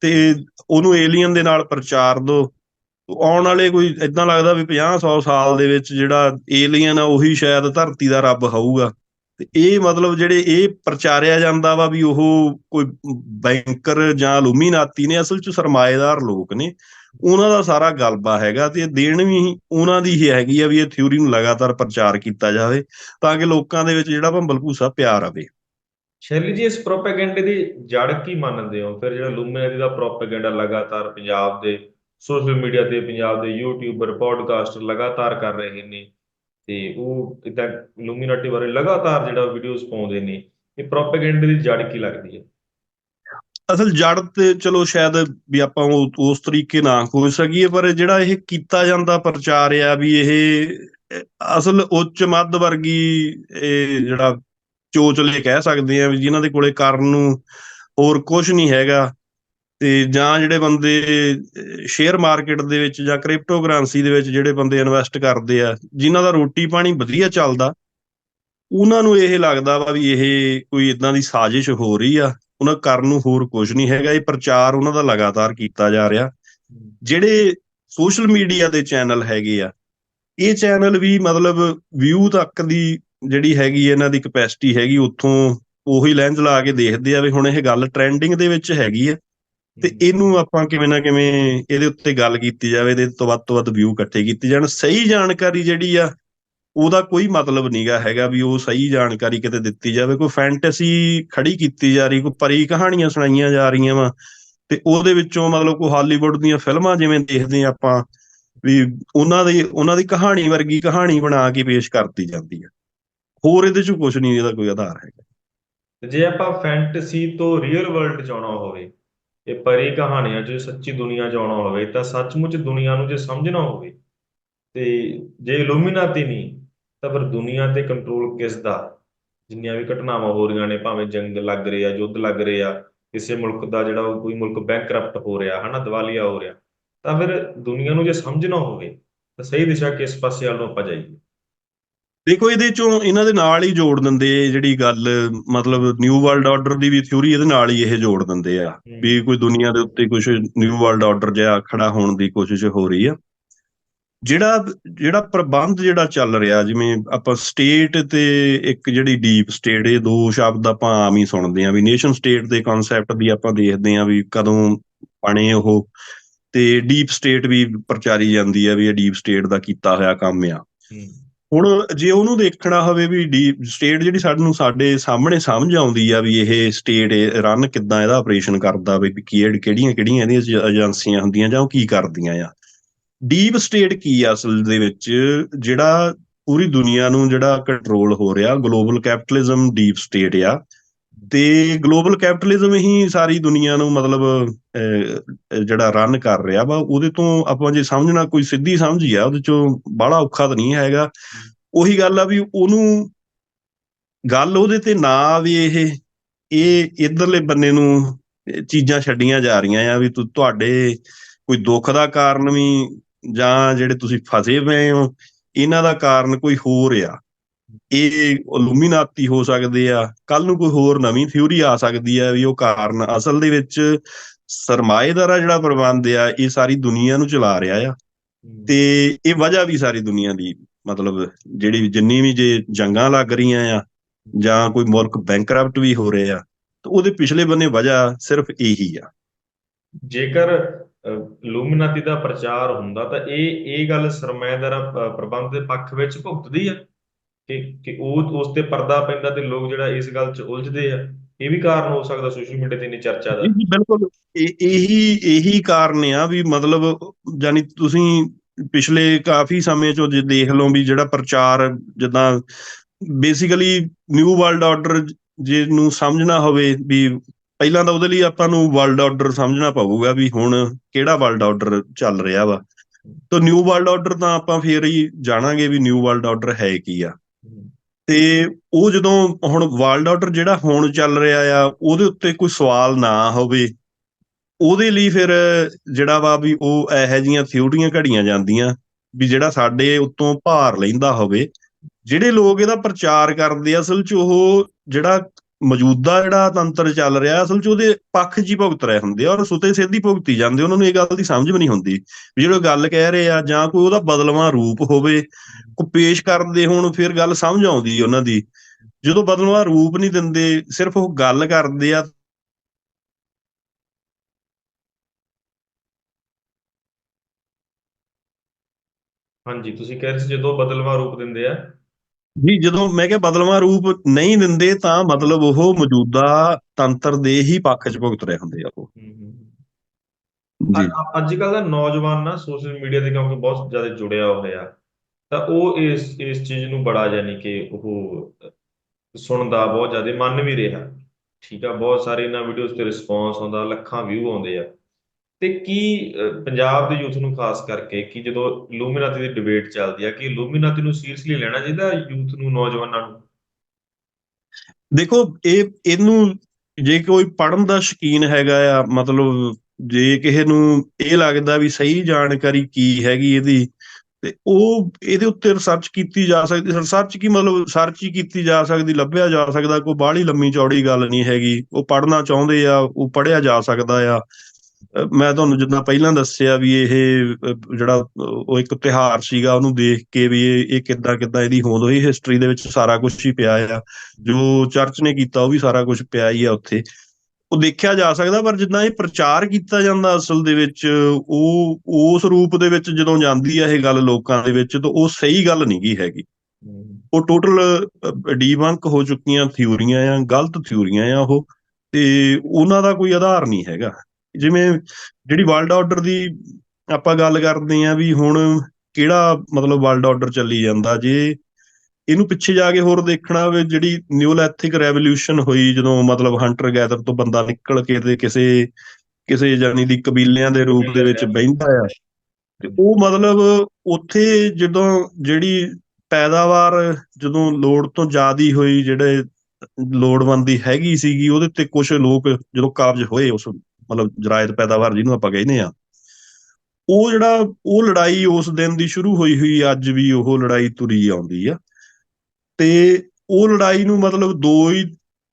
ਤੇ ਉਹਨੂੰ ਏਲੀਅਨ ਦੇ ਨਾਲ ਪ੍ਰਚਾਰ ਦੋ। ਆਉਣ ਵਾਲੇ ਕੋਈ ਇਦਾਂ ਲੱਗਦਾ ਵੀ 50 100 ਸਾਲ ਦੇ ਵਿੱਚ ਜਿਹੜਾ ਏਲੀਅਨ ਆ, ਉਹੀ ਸ਼ਾਇਦ ਧਰਤੀ ਦਾ ਰੱਬ ਹੋਊਗਾ। ਤੇ ਇਹ ਮਤਲਬ ਜਿਹੜੇ ਇਹ ਪ੍ਰਚਾਰਿਆ ਜਾਂਦਾ ਵਾ ਵੀ ਉਹ ਕੋਈ ਬੈਂਕਰ ਜਾਂ ਲੂਮੀਨਾਤੀ ਨੇ, ਅਸਲ ਚ ਸਰਮਾਏਦਾਰ ਲੋਕ ਨੇ। ਉਹਨਾਂ ਦਾ ਸਾਰਾ ਗਲਬਾ ਹੈਗਾ ਤੇ ਦੇਣ ਵੀ ਉਹਨਾਂ ਦੀ ਹੀ ਹੈਗੀ ਆ ਵੀ ਇਹ ਥਿਊਰੀ ਨੂੰ ਲਗਾਤਾਰ ਪ੍ਰਚਾਰ ਕੀਤਾ ਜਾਵੇ ਤਾਂ ਕਿ ਲੋਕਾਂ ਦੇ ਵਿੱਚ ਜਿਹੜਾ ਭੰਬਲ ਭੂਸਾ ਪਿਆ ਰਵੇ। ਸ਼ੈਲੀ ਜੀ, ਇਸ ਪ੍ਰੋਪੇਗੈਂਡੇ ਦੀ ਜੜ ਕੀ ਮੰਨਦੇ ਹੋ? ਫਿਰ ਜਿਹੜਾ ਲੂਮੀਨਾਤੀ ਦਾ ਪ੍ਰੋਪਾਗੈਂਡਾ ਲਗਾਤਾਰ ਪੰਜਾਬ ਦੇ ਸੋਸ਼ਲ ਮੀਡੀਆ ਤੇ, ਪੰਜਾਬ ਦੇ ਯੂਟਿਊਬਰ ਪੋਡਕਾਸਟਰ ਲਗਾਤਾਰ ਕਰ ਰਹੇ ਨੇ। ਤੇ ਉਹ ਇਦਾਂ ਲੂਮੀਨਾਟੀ ਬਾਰੇ ਲਗਾਤਾਰ ਜਿਹੜਾ ਵੀਡੀਓਜ਼ ਪਾਉਂਦੇ ਨੇ, ਇਹ ਪ੍ਰੋਪੇਗੈਂਡੇ ਦੀ ਜੜ ਕੀ ਲੱਗਦੀ ਹੈ? ਅਸਲ ਜੜ ਤੇ ਚਲੋ ਸ਼ਾਇਦ ਵੀ ਆਪਾਂ ਉਹ, ਉਸ ਤਰੀਕੇ ਨਾ ਖੋਜ ਸਕੀਏ, ਪਰ ਜਿਹੜਾ ਇਹ ਕੀਤਾ ਜਾਂਦਾ ਪ੍ਰਚਾਰ ਆ ਵੀ ਇਹ, ਅਸਲ ਉੱਚ ਮੱਧ ਵਰਗੀ ਇਹ ਜਿਹੜਾ ਚੋਚਲੇ ਕਹਿ ਸਕਦੇ ਆ ਵੀ ਜਿਨ੍ਹਾਂ ਦੇ ਕੋਲੇ ਕਰਨ ਨੂੰ ਹੋਰ ਕੁਝ ਨਹੀਂ ਹੈਗਾ। ਤੇ ਜਾਂ ਜਿਹੜੇ ਬੰਦੇ ਸ਼ੇਅਰ ਮਾਰਕੀਟ ਦੇ ਵਿੱਚ ਜਾਂ ਕ੍ਰਿਪਟੋ ਕਰੰਸੀ ਦੇ ਵਿੱਚ ਜਿਹੜੇ ਬੰਦੇ ਇਨਵੈਸਟ ਕਰਦੇ ਆ, ਜਿਨ੍ਹਾਂ ਦਾ ਰੋਟੀ ਪਾਣੀ ਵਧੀਆ ਚੱਲਦਾ, ਉਹਨਾਂ ਨੂੰ ਇਹ ਲੱਗਦਾ ਵਾ ਵੀ ਇਹ ਕੋਈ ਇਦਾਂ ਦੀ ਸਾਜ਼ਿਸ਼ ਹੋ ਰਹੀ ਆ, ਉਹਨਾਂ ਕਰਨ ਨੂੰ ਹੋਰ ਕੁਝ ਨਹੀਂ ਹੈਗਾ, ਇਹ ਪ੍ਰਚਾਰ ਉਹਨਾਂ ਦਾ ਲਗਾਤਾਰ ਕੀਤਾ ਜਾ ਰਿਹਾ। ਜਿਹੜੇ ਸੋਸ਼ਲ ਮੀਡੀਆ ਦੇ ਚੈਨਲ ਹੈਗੇ ਆ, ਇਹ ਚੈਨਲ ਵੀ ਮਤਲਬ ਵਿਊ ਤੱਕ ਦੀ ਜਿਹੜੀ ਹੈਗੀ ਇਹਨਾਂ ਦੀ ਕਪੈਸਿਟੀ ਹੈਗੀ, ਉੱਥੋਂ ਉਹੀ ਲੈਂਸ ਲਾ ਕੇ ਦੇਖਦੇ ਆ ਵੀ ਹੁਣ ਇਹ ਗੱਲ ਟ੍ਰੈਂਡਿੰਗ ਦੇ ਵਿੱਚ ਹੈਗੀ ਆ। ਤੇ ਇਹਨੂੰ ਆਪਾਂ ਕਿਵੇਂ ਨਾ ਕਿਵੇਂ ਇਹਦੇ ਉੱਤੇ ਗੱਲ ਕੀਤੀ ਜਾਵੇ ਇਹਦੇ ਤੋਂ ਵੱਧ ਤੋਂ ਵੱਧ ਵਿਊ ਇਕੱਠੇ ਕੀਤੇ ਜਾਣ। ਸਹੀ ਜਾਣਕਾਰੀ ਜਿਹੜੀ ਆ ਉਹਦਾ ਕੋਈ ਮਤਲਬ ਨਹੀਂਗਾ ਹੈਗਾ ਵੀ ਉਹ ਸਹੀ ਜਾਣਕਾਰੀ ਕਿਤੇ ਦਿੱਤੀ ਜਾਵੇ। ਕੋਈ ਫੈਂਟਸੀ ਖੜੀ ਕੀਤੀ ਜਾ ਰਹੀ ਕੋਈ ਪਰੀ ਕਹਾਣੀਆਂ ਸੁਣਾਈਆਂ ਜਾ ਰਹੀਆਂ ਵਾ ਤੇ ਉਹਦੇ ਵਿੱਚੋਂ ਮਤਲਬ ਕੋਈ ਹਾਲੀਵੁੱਡ ਦੀਆਂ ਫਿਲਮਾਂ ਜਿਵੇਂ ਦੇਖਦੇ ਆਪਾਂ ਵੀ ਉਹਨਾਂ ਦੀ ਉਹਨਾਂ ਦੀ ਕਹਾਣੀ ਵਰਗੀ ਕਹਾਣੀ ਬਣਾ ਕੇ ਪੇਸ਼ ਕਰਤੀ ਜਾਂਦੀ ਆ। ਹੋਰ ਇਹਦੇ ਚ ਕੁਝ ਨਹੀਂ ਇਹਦਾ ਕੋਈ ਆਧਾਰ ਹੈਗਾ। ਜੇ ਆਪਾਂ ਫੈਂਟਸੀ ਤੋਂ ਰੀਅਲ ਵਰਲਡ ਚ ਆਉਣਾ ਹੋਵੇ ਇਹ ਪਰੀ ਕਹਾਣੀਆਂ ਚ ਸੱਚੀ ਦੁਨੀਆ ਚ ਆਉਣਾ ਹੋਵੇ, ਤਾਂ ਸੱਚਮੁੱਚ ਦੁਨੀਆ ਨੂੰ ਜੇ ਸਮਝਣਾ ਹੋਵੇ, ਤੇ ਜੇ ਇਲੂਮੀਨਾਤੀ ਨਹੀਂ, ਤਾਂ ਫਿਰ ਦੁਨੀਆ ਤੇ ਕੰਟਰੋਲ ਕਿਸ ਦਾ? ਜਿੰਨੀਆਂ ਵੀ ਘਟਨਾਵਾਂ ਹੋ ਰਹੀਆਂ ਨੇ, ਭਾਵੇਂ ਜੰਗ ਲੱਗ ਰਹੇ ਆ, ਯੁੱਧ ਲੱਗ ਰਹੇ ਆ, ਕਿਸੇ ਮੁਲਕ ਦਾ ਜਿਹੜਾ ਉਹ ਕੋਈ ਮੁਲਕ ਬੈਂਕਰਪਟ ਹੋ ਰਿਹਾ, ਹਨਾ, ਦਿਵਾਲੀਆ ਹੋ ਰਿਹਾ, ਤਾਂ ਫਿਰ ਦੁਨੀਆ ਨੂੰ ਜੇ ਸਮਝਣਾ ਹੋਵੇ, ਤਾਂ ਸਹੀ ਦਿਸ਼ਾ ਕਿਸ ਪਾਸੇ ਵੱਲ ਨੂੰ ਆਪਾਂ ਜਾਈਏ? ਦੇਖੋ ਇਹਦੇ ਚੋਂ ਇਹਨਾਂ ਦੇ ਨਾਲ ਹੀ ਜੋੜ ਦਿੰਦੇ ਜਿਹੜੀ ਗੱਲ ਮਤਲਬ ਨਿਊ ਵਰਲਡ ਆਰਡਰ ਦੀ ਵੀ ਥਿਊਰੀ ਇਹਦੇ ਨਾਲ ਹੀ ਇਹ ਜੋੜ ਦਿੰਦੇ ਆ ਵੀ ਕੋਈ ਦੁਨੀਆ ਦੇ ਉੱਤੇ ਕੁਝ ਨਿਊ ਵਰਲਡ ਆਰਡਰ ਜਿਹਾ ਖੜਾ ਹੋਣ ਦੀ ਕੋਸ਼ਿਸ਼ ਹੋ ਰਹੀ ਆ। ਜਿਹੜਾ ਜਿਹੜਾ ਪ੍ਰਬੰਧ ਜਿਹੜਾ ਚੱਲ ਰਿਹਾ ਜਿਵੇਂ ਆਪਾਂ ਸਟੇਟ ਤੇ ਇੱਕ ਜਿਹੜੀ ਡੀਪ ਸਟੇਟ ਇਹ ਦੋ ਸ਼ਬਦ ਆਪਾਂ ਆਮ ਹੀ ਸੁਣਦੇ ਆ ਵੀ ਨੇਸ਼ਨ ਸਟੇਟ ਦੇ ਕਨਸੈਪਟ ਦੀ ਆਪਾਂ ਦੇਖਦੇ ਆ ਵੀ ਕਦੋਂ ਬਣੇ ਉਹ ਤੇ ਡੀਪ ਸਟੇਟ ਵੀ ਪ੍ਰਚਾਰੀ ਜਾਂਦੀ ਆ ਵੀ ਇਹ ਡੀਪ ਸਟੇਟ ਦਾ ਕੀਤਾ ਹੋਇਆ ਕੰਮ ਆ। ਹੁਣ ਜੇ ਉਹਨੂੰ ਦੇਖਣਾ ਹੋਵੇ ਵੀ ਡੀਪ ਸਟੇਟ ਜਿਹੜੀ ਸਾਨੂੰ ਸਾਡੇ ਸਾਹਮਣੇ ਸਮਝ ਆਉਂਦੀ ਆ ਵੀ ਇਹ ਸਟੇਟ ਰਨ ਕਿੱਦਾਂ ਇਹਦਾ ਆਪਰੇਸ਼ਨ ਕਰਦਾ ਵੀ ਕੀ ਕਿਹੜੀਆਂ ਕਿਹੜੀਆਂ ਇਹਦੀਆਂ ਏਜੰਸੀਆਂ ਹੁੰਦੀਆਂ ਜਾਂ ਉਹ ਕੀ ਕਰਦੀਆਂ ਆ। ਡੀਪ ਸਟੇਟ ਕੀ ਆ ਅਸਲ ਦੇ ਵਿੱਚ? ਜਿਹੜਾ ਪੂਰੀ ਦੁਨੀਆ ਨੂੰ ਜਿਹੜਾ ਕੰਟਰੋਲ ਹੋ ਰਿਹਾ ਗਲੋਬਲ ਕੈਪੀਟਲਿਜ਼ਮ ਡੀਪ ਸਟੇਟ ਆ। ਤੇ ਗਲੋਬਲ ਕੈਪੀਟਲਿਜ਼ਮ ਹੀ ਸਾਰੀ ਦੁਨੀਆ ਨੂੰ ਮਤਲਬ ਜਿਹੜਾ ਰਨ ਕਰ ਰਿਹਾ ਵਾ, ਉਹਦੇ ਤੋਂ ਆਪਾਂ ਜੇ ਸਮਝਣਾ, ਕੋਈ ਸਿੱਧੀ ਸਮਝ ਹੀ ਆ, ਉਹਦੇ ਚੋਂ ਬਾਹਲਾ ਔਖਾ ਤਾਂ ਨਹੀਂ ਹੈਗਾ। ਉਹੀ ਗੱਲ ਆ ਵੀ ਉਹਨੂੰ ਗੱਲ ਉਹਦੇ ਤੇ ਨਾ ਆਵੇ ਇਹ ਇਹ ਇਧਰਲੇ ਬੰਨੇ ਨੂੰ ਚੀਜ਼ਾਂ ਛੱਡੀਆਂ ਜਾ ਰਹੀਆਂ ਆ ਵੀ ਤੁਹਾਡੇ ਕੋਈ ਦੁੱਖ ਦਾ ਕਾਰਨ ਵੀ ਜਾਂ ਜਿਹੜੇ ਤੁਸੀਂ ਫਸੇ ਪਏ ਹੋ, ਇਹਨਾਂ ਦਾ ਕਾਰਨ ਕੋਈ ਹੋਰ ਆ। ਇਹ ਇਲੂਮੀਨਾਤੀ ਹੋ ਸਕਦੇ ਆ ਕੱਲ ਨੂੰ ਕੋਈ ਹੋਰ ਨਵੀਂ ਥਿਊਰੀ ਆ ਸਕਦੀ ਆ ਵੀ ਉਹ ਕਾਰਨ ਅਸਲ ਦੇ ਵਿੱਚ ਸਰਮਾਏਦਾਰਾ ਜਿਹੜਾ ਪ੍ਰਬੰਧ ਆ ਇਹ ਸਾਰੀ ਦੁਨੀਆ ਨੂੰ ਚਲਾ ਰਿਹਾ ਆ। ਤੇ ਇਹ ਵਜ੍ਹਾ ਵੀ ਸਾਰੀ ਦੁਨੀਆ ਦੀ ਮਤਲਬ ਜਿਹੜੀ ਜਿੰਨੀ ਵੀ ਜੇ ਜੰਗਾਂ ਲੱਗ ਰਹੀਆਂ ਆ ਜਾਂ ਕੋਈ ਮੁਲਕ ਬੈਂਕਰਪਟ ਵੀ ਹੋ ਰਹੇ ਆ ਤਾਂ ਉਹਦੇ ਪਿਛਲੇ ਬੰਨੇ ਵਜ੍ਹਾ ਸਿਰਫ ਇਹੀ ਆ। ਜੇਕਰ ਲੂਮਨਾਤੀ ਦਾ ਪ੍ਰਚਾਰ ਹੁੰਦਾ ਤਾਂ ਇਹ ਇਹ ਗੱਲ ਸਰਮਾਇਦਾਰਾ ਪ੍ਰਬੰਧ ਦੇ ਪੱਖ ਵਿੱਚ ਭੁਗਤਦੀ ਆ। ਕਿ ਕਿ ਉਹ, ਉਸ ਤੇ ਪਰਦਾ ਪੈਂਦਾ ਤੇ ਲੋਕ ਜਿਹੜਾ ਇਸ ਗੱਲ 'ਚ ਉਲਝਦੇ ਆ, ਇਹ ਵੀ ਕਾਰਨ ਹੋ ਸਕਦਾ ਸੋਸ਼ਲ ਮੀਡੀਆ ਤੇ ਇੰਨੀ ਚਰਚਾ ਦਾ। ਜੀ ਬਿਲਕੁਲ ਇਹੀ ਇਹੀ ਕਾਰਨ ਆ ਵੀ ਮਤਲਬ ਜਾਨੀ ਤੁਸੀਂ ਪਿਛਲੇ ਕਾਫੀ ਸਮੇਂ ਚੋਂ ਜੇ ਦੇਖ ਲਓ ਵੀ ਜਿਹੜਾ ਪ੍ਰਚਾਰ ਜਿੱਦਾਂ ਬੇਸਿਕਲੀ ਨਿਊ ਵਰਲਡ ਆਰਡਰ ਜੇ ਨੂੰ ਸਮਝਣਾ ਹੋਵੇ ਵੀ ਪਹਿਲਾਂ ਤਾਂ ਉਹਦੇ ਲਈ ਆਪਾਂ ਨੂੰ ਵਰਲਡ ਆਰਡਰ ਸਮਝਣਾ ਪਊਗਾ ਵੀ ਹੁਣ ਕਿਹੜਾ ਵਰਲਡ ਆਰਡਰ ਚੱਲ ਰਿਹਾ ਵਾ। ਤਾਂ ਨਿਊ ਵਰਲਡ ਆਰਡਰ ਤਾਂ ਆਪਾਂ ਫੇਰ ਹੀ ਜਾਣਾਂਗੇ ਵੀ ਨਿਊ ਵਰਲਡ ਆਰਡਰ ਹੈ ਕੀ ਆ। ਤੇ ਉਹ ਜਦੋਂ ਹੁਣ ਵਰਲਡ ਆਰਡਰ ਜਿਹੜਾ ਹੁਣ ਚੱਲ ਰਿਹਾ ਆ, ਉਹਦੇ ਉੱਤੇ ਕੋਈ ਸਵਾਲ ਨਾ ਹੋਵੇ, ਉਹਦੇ ਲਈ ਫਿਰ ਜਿਹੜਾ ਵਾ ਵੀ ਉਹ ਇਹੋ ਜੀਆਂ ਥਿਊਰੀਆਂ ਘੜੀਆਂ ਜਾਂਦੀਆਂ ਵੀ ਜਿਹੜਾ ਸਾਡੇ ਉੱਤੋਂ ਭਾਰ ਲੈਂਦਾ ਹੋਵੇ, ਜਿਹੜੇ ਲੋਕ ਇਹਦਾ ਪ੍ਰਚਾਰ ਕਰਦੇ, ਅਸਲ 'ਚ ਉਹ ਜਿਹੜਾ ਮੌਜੂਦਾ ਜਿਹੜਾ ਤੰਤਰ ਚੱਲ ਰਿਹਾ, ਅਸਲ 'ਚ ਉਹਦੇ ਪੱਖ 'ਚ ਭੁਗਤ ਰਹੇ ਹੁੰਦੇ ਆ ਔਰ ਸੁਤੇ ਸਿੱਧੀ ਭੁਗਤੀ ਜਾਂਦੇ ਉਹਨਾਂ ਨੂੰ ਇਹ ਗੱਲ ਦੀ ਸਮਝ ਵੀ ਨਹੀਂ ਹੁੰਦੀ ਵੀ ਜਿਹੜੇ ਗੱਲ ਕਹਿ ਰਹੇ ਆ ਜਾਂ ਕੋਈ ਉਹਦਾ ਬਦਲਵਾਂ ਰੂਪ ਹੋਵੇ ਕੋ ਪੇਸ਼ ਕਰਦੇ ਹੋਣ, ਫਿਰ ਗੱਲ ਸਮਝ ਆਉਂਦੀ ਉਹਨਾਂ ਦੀ। ਜਦੋਂ ਬਦਲਵਾਂ ਰੂਪ ਨਹੀਂ ਦਿੰਦੇ, ਸਿਰਫ ਉਹ ਗੱਲ ਕਰਦੇ ਆ। ਹਾਂਜੀ, ਤੁਸੀਂ ਕਹਿ ਰਹੇ ਸੀ ਜਦੋਂ ਬਦਲਵਾਂ ਰੂਪ ਦਿੰਦੇ ਆ। ਜੀ ਜਦੋਂ ਮੈਂ ਕਿਹਾ ਬਦਲਵਾਂ ਰੂਪ ਨਹੀਂ ਦਿੰਦੇ ਤਾਂ ਮਤਲਬ ਉਹ ਮੌਜੂਦਾ ਤੰਤਰ ਦੇ ਹੀ ਪੱਖ 'ਚ ਭੁਗਤ ਰਹੇ ਹੁੰਦੇ ਆ ਉਹ। ਅੱਜ ਕੱਲ ਦਾ ਨੌਜਵਾਨ ਨਾ ਸੋਸ਼ਲ ਮੀਡੀਆ ਦੇ ਕਿਉਂਕਿ ਬਹੁਤ ਜ਼ਿਆਦਾ ਜੁੜਿਆ ਹੋਇਆ। ਤਾਂ ਉਹ ਇਸ ਇਸ ਚੀਜ਼ ਨੂੰ ਬੜਾ ਯਾਨੀ ਕਿ ਉਹ ਸੁਣਦਾ ਬਹੁਤ ਜ਼ਿਆਦਾ ਮੰਨ ਵੀ ਰਿਹਾ। ਠੀਕ ਆ ਬਹੁਤ ਸਾਰੇ ਇਹਨਾਂ ਵੀਡੀਓਜ਼ ਤੇ ਰਿਸਪੌਂਸ ਆਉਂਦਾ ਲੱਖਾਂ ਵਿਊ ਆਉਂਦੇ ਆ। ਤੇ ਕੀ ਪੰਜਾਬ ਦੇ ਯੂਥ ਨੂੰ ਖਾਸ ਕਰਕੇ ਕਿ ਜਦੋਂ ਲੂਮੀਨਾਤੀ ਦੀ ਡਿਬੇਟ ਚੱਲਦੀ ਆ, ਕਿ ਲੂਮੀਨਾਤੀ ਨੂੰ ਸੀਰੀਅਸਲੀ ਲੈਣਾ ਚਾਹੀਦਾ ਯੂਥ ਨੂੰ, ਨੌਜਵਾਨਾਂ ਨੂੰ? ਦੇਖੋ, ਇਹ, ਇਹਨੂੰ ਜੇ ਕੋਈ ਪੜਨ ਦਾ ਸ਼ਕੀਨ ਹੈਗਾ ਆ, ਮਤਲਬ ਜੇ ਕਿਸੇ ਨੂੰ ਇਹ ਲੱਗਦਾ ਵੀ ਸਹੀ ਜਾਣਕਾਰੀ ਕੀ ਹੈਗੀ ਇਹਦੀ, ਤੇ ਉਹ ਇਹਦੇ ਉੱਤੇ ਰਿਸਰਚ ਕੀਤੀ ਜਾ ਸਕਦੀ ਰਿਸਰਚ ਕੀ ਮਤਲਬ ਸਰਚ ਹੀ ਕੀਤੀ ਜਾ ਸਕਦੀ, ਲੱਭਿਆ ਜਾ ਸਕਦਾ, ਕੋਈ ਬਾਹਲੀ ਲੰਮੀ ਚੌੜੀ ਗੱਲ ਨਹੀਂ ਹੈਗੀ, ਉਹ ਪੜਨਾ ਚਾਹੁੰਦੇ ਆ, ਉਹ ਪੜਿਆ ਜਾ ਸਕਦਾ ਆ। ਮੈਂ ਤੁਹਾਨੂੰ ਜਿੱਦਾਂ ਪਹਿਲਾਂ ਦੱਸਿਆ ਵੀ ਇਹ, ਜਿਹੜਾ ਉਹ ਇੱਕ ਤਿਹਾਰ ਸੀਗਾ, ਉਹਨੂੰ ਦੇਖ ਕੇ ਵੀ ਇਹ ਇਹ ਕਿੱਦਾਂ ਕਿੱਦਾਂ ਇਹਦੀ ਹੋਂਦ ਹੋਈ। ਹਿਸਟਰੀ ਦੇ ਵਿੱਚ ਸਾਰਾ ਕੁਝ ਹੀ ਪਿਆ ਆ। ਜੋ ਚਰਚ ਨੇ ਕੀਤਾ, ਉਹ ਵੀ ਸਾਰਾ ਕੁਝ ਪਿਆ ਹੀ ਆ ਉੱਥੇ। ਉਹ ਦੇਖਿਆ ਜਾ ਸਕਦਾ, ਪਰ ਜਿੱਦਾਂ ਇਹ ਪ੍ਰਚਾਰ ਕੀਤਾ ਜਾਂਦਾ ਅਸਲ ਦੇ ਵਿੱਚ, ਉਹ, ਉਸ ਰੂਪ ਦੇ ਵਿੱਚ ਜਦੋਂ ਜਾਂਦੀ ਆ ਇਹ ਗੱਲ ਲੋਕਾਂ ਦੇ ਵਿੱਚ, ਤਾਂ ਉਹ ਸਹੀ ਗੱਲ ਨਹੀਂ ਗਈ ਹੈਗੀ। ਉਹ ਟੋਟਲ ਡੀਬੰਕ ਹੋ ਚੁੱਕੀਆਂ ਥਿਊਰੀਆਂ ਆ, ਗਲਤ ਥਿਊਰੀਆਂ ਆ ਉਹ, ਤੇ ਉਹਨਾਂ ਦਾ ਕੋਈ ਆਧਾਰ ਨਹੀਂ ਹੈਗਾ। ਜਿਵੇਂ ਜਿਹੜੀ ਵਰਲਡ ਆਰਡਰ ਦੀ ਆਪਾਂ ਗੱਲ ਕਰਦੇ ਆਂ ਵੀ ਹੁਣ ਕਿਹੜਾ ਮਤਲਬ ਵਰਲਡ ਆਰਡਰ ਚੱਲੀ ਜਾਂਦਾ, ਜੇ ਇਹਨੂੰ ਪਿੱਛੇ ਜਾ ਕੇ ਹੋਰ ਦੇਖਣਾ ਹੋਵੇ, ਜਿਹੜੀ ਨਿਓਲੈਥਿਕ ਰੈਵੋਲੂਸ਼ਨ ਹੋਈ, ਜਦੋਂ ਮਤਲਬ ਹੰਟਰ ਗੈਦਰ ਤੋਂ ਬੰਦਾ ਨਿਕਲ ਕੇ ਤੇ ਕਿਸੇ ਕਿਸੇ ਜਾਨੀ ਦੀ ਕਬੀਲਿਆਂ ਦੇ ਰੂਪ ਦੇ ਵਿੱਚ ਬੈਠਾ ਆ, ਤੇ ਉਹ ਮਤਲਬ ਉੱਥੇ ਜਦੋਂ ਜਿਹੜੀ ਪੈਦਾਵਾਰ ਜਦੋਂ ਲੋੜ ਤੋਂ ਜ਼ਿਆਦੀ ਹੋਈ, ਜਿਹੜੇ ਲੋੜਵੰਦੀ ਹੈਗੀ ਸੀਗੀ, ਉਹਦੇ ਤੇ ਕੁਝ ਲੋਕ ਜਦੋਂ ਕਾਬਜ ਹੋਏ ਉਸ ਮਤਲਬ ਜਰਾਇਤ ਪੈਦਾਵਾਰ ਜਿਹਨੂੰ ਆਪਾਂ ਕਹਿੰਦੇ ਆ ਉਹ ਜਿਹੜਾ, ਉਹ ਲੜਾਈ ਉਸ ਦਿਨ ਦੀ ਸ਼ੁਰੂ ਹੋਈ ਹੋਈ ਅੱਜ ਵੀ ਉਹ ਲੜਾਈ ਤੁਰੀ ਆਉਂਦੀ ਆ। ਤੇ ਉਹ ਲੜਾਈ ਨੂੰ ਮਤਲਬ ਦੋ ਹੀ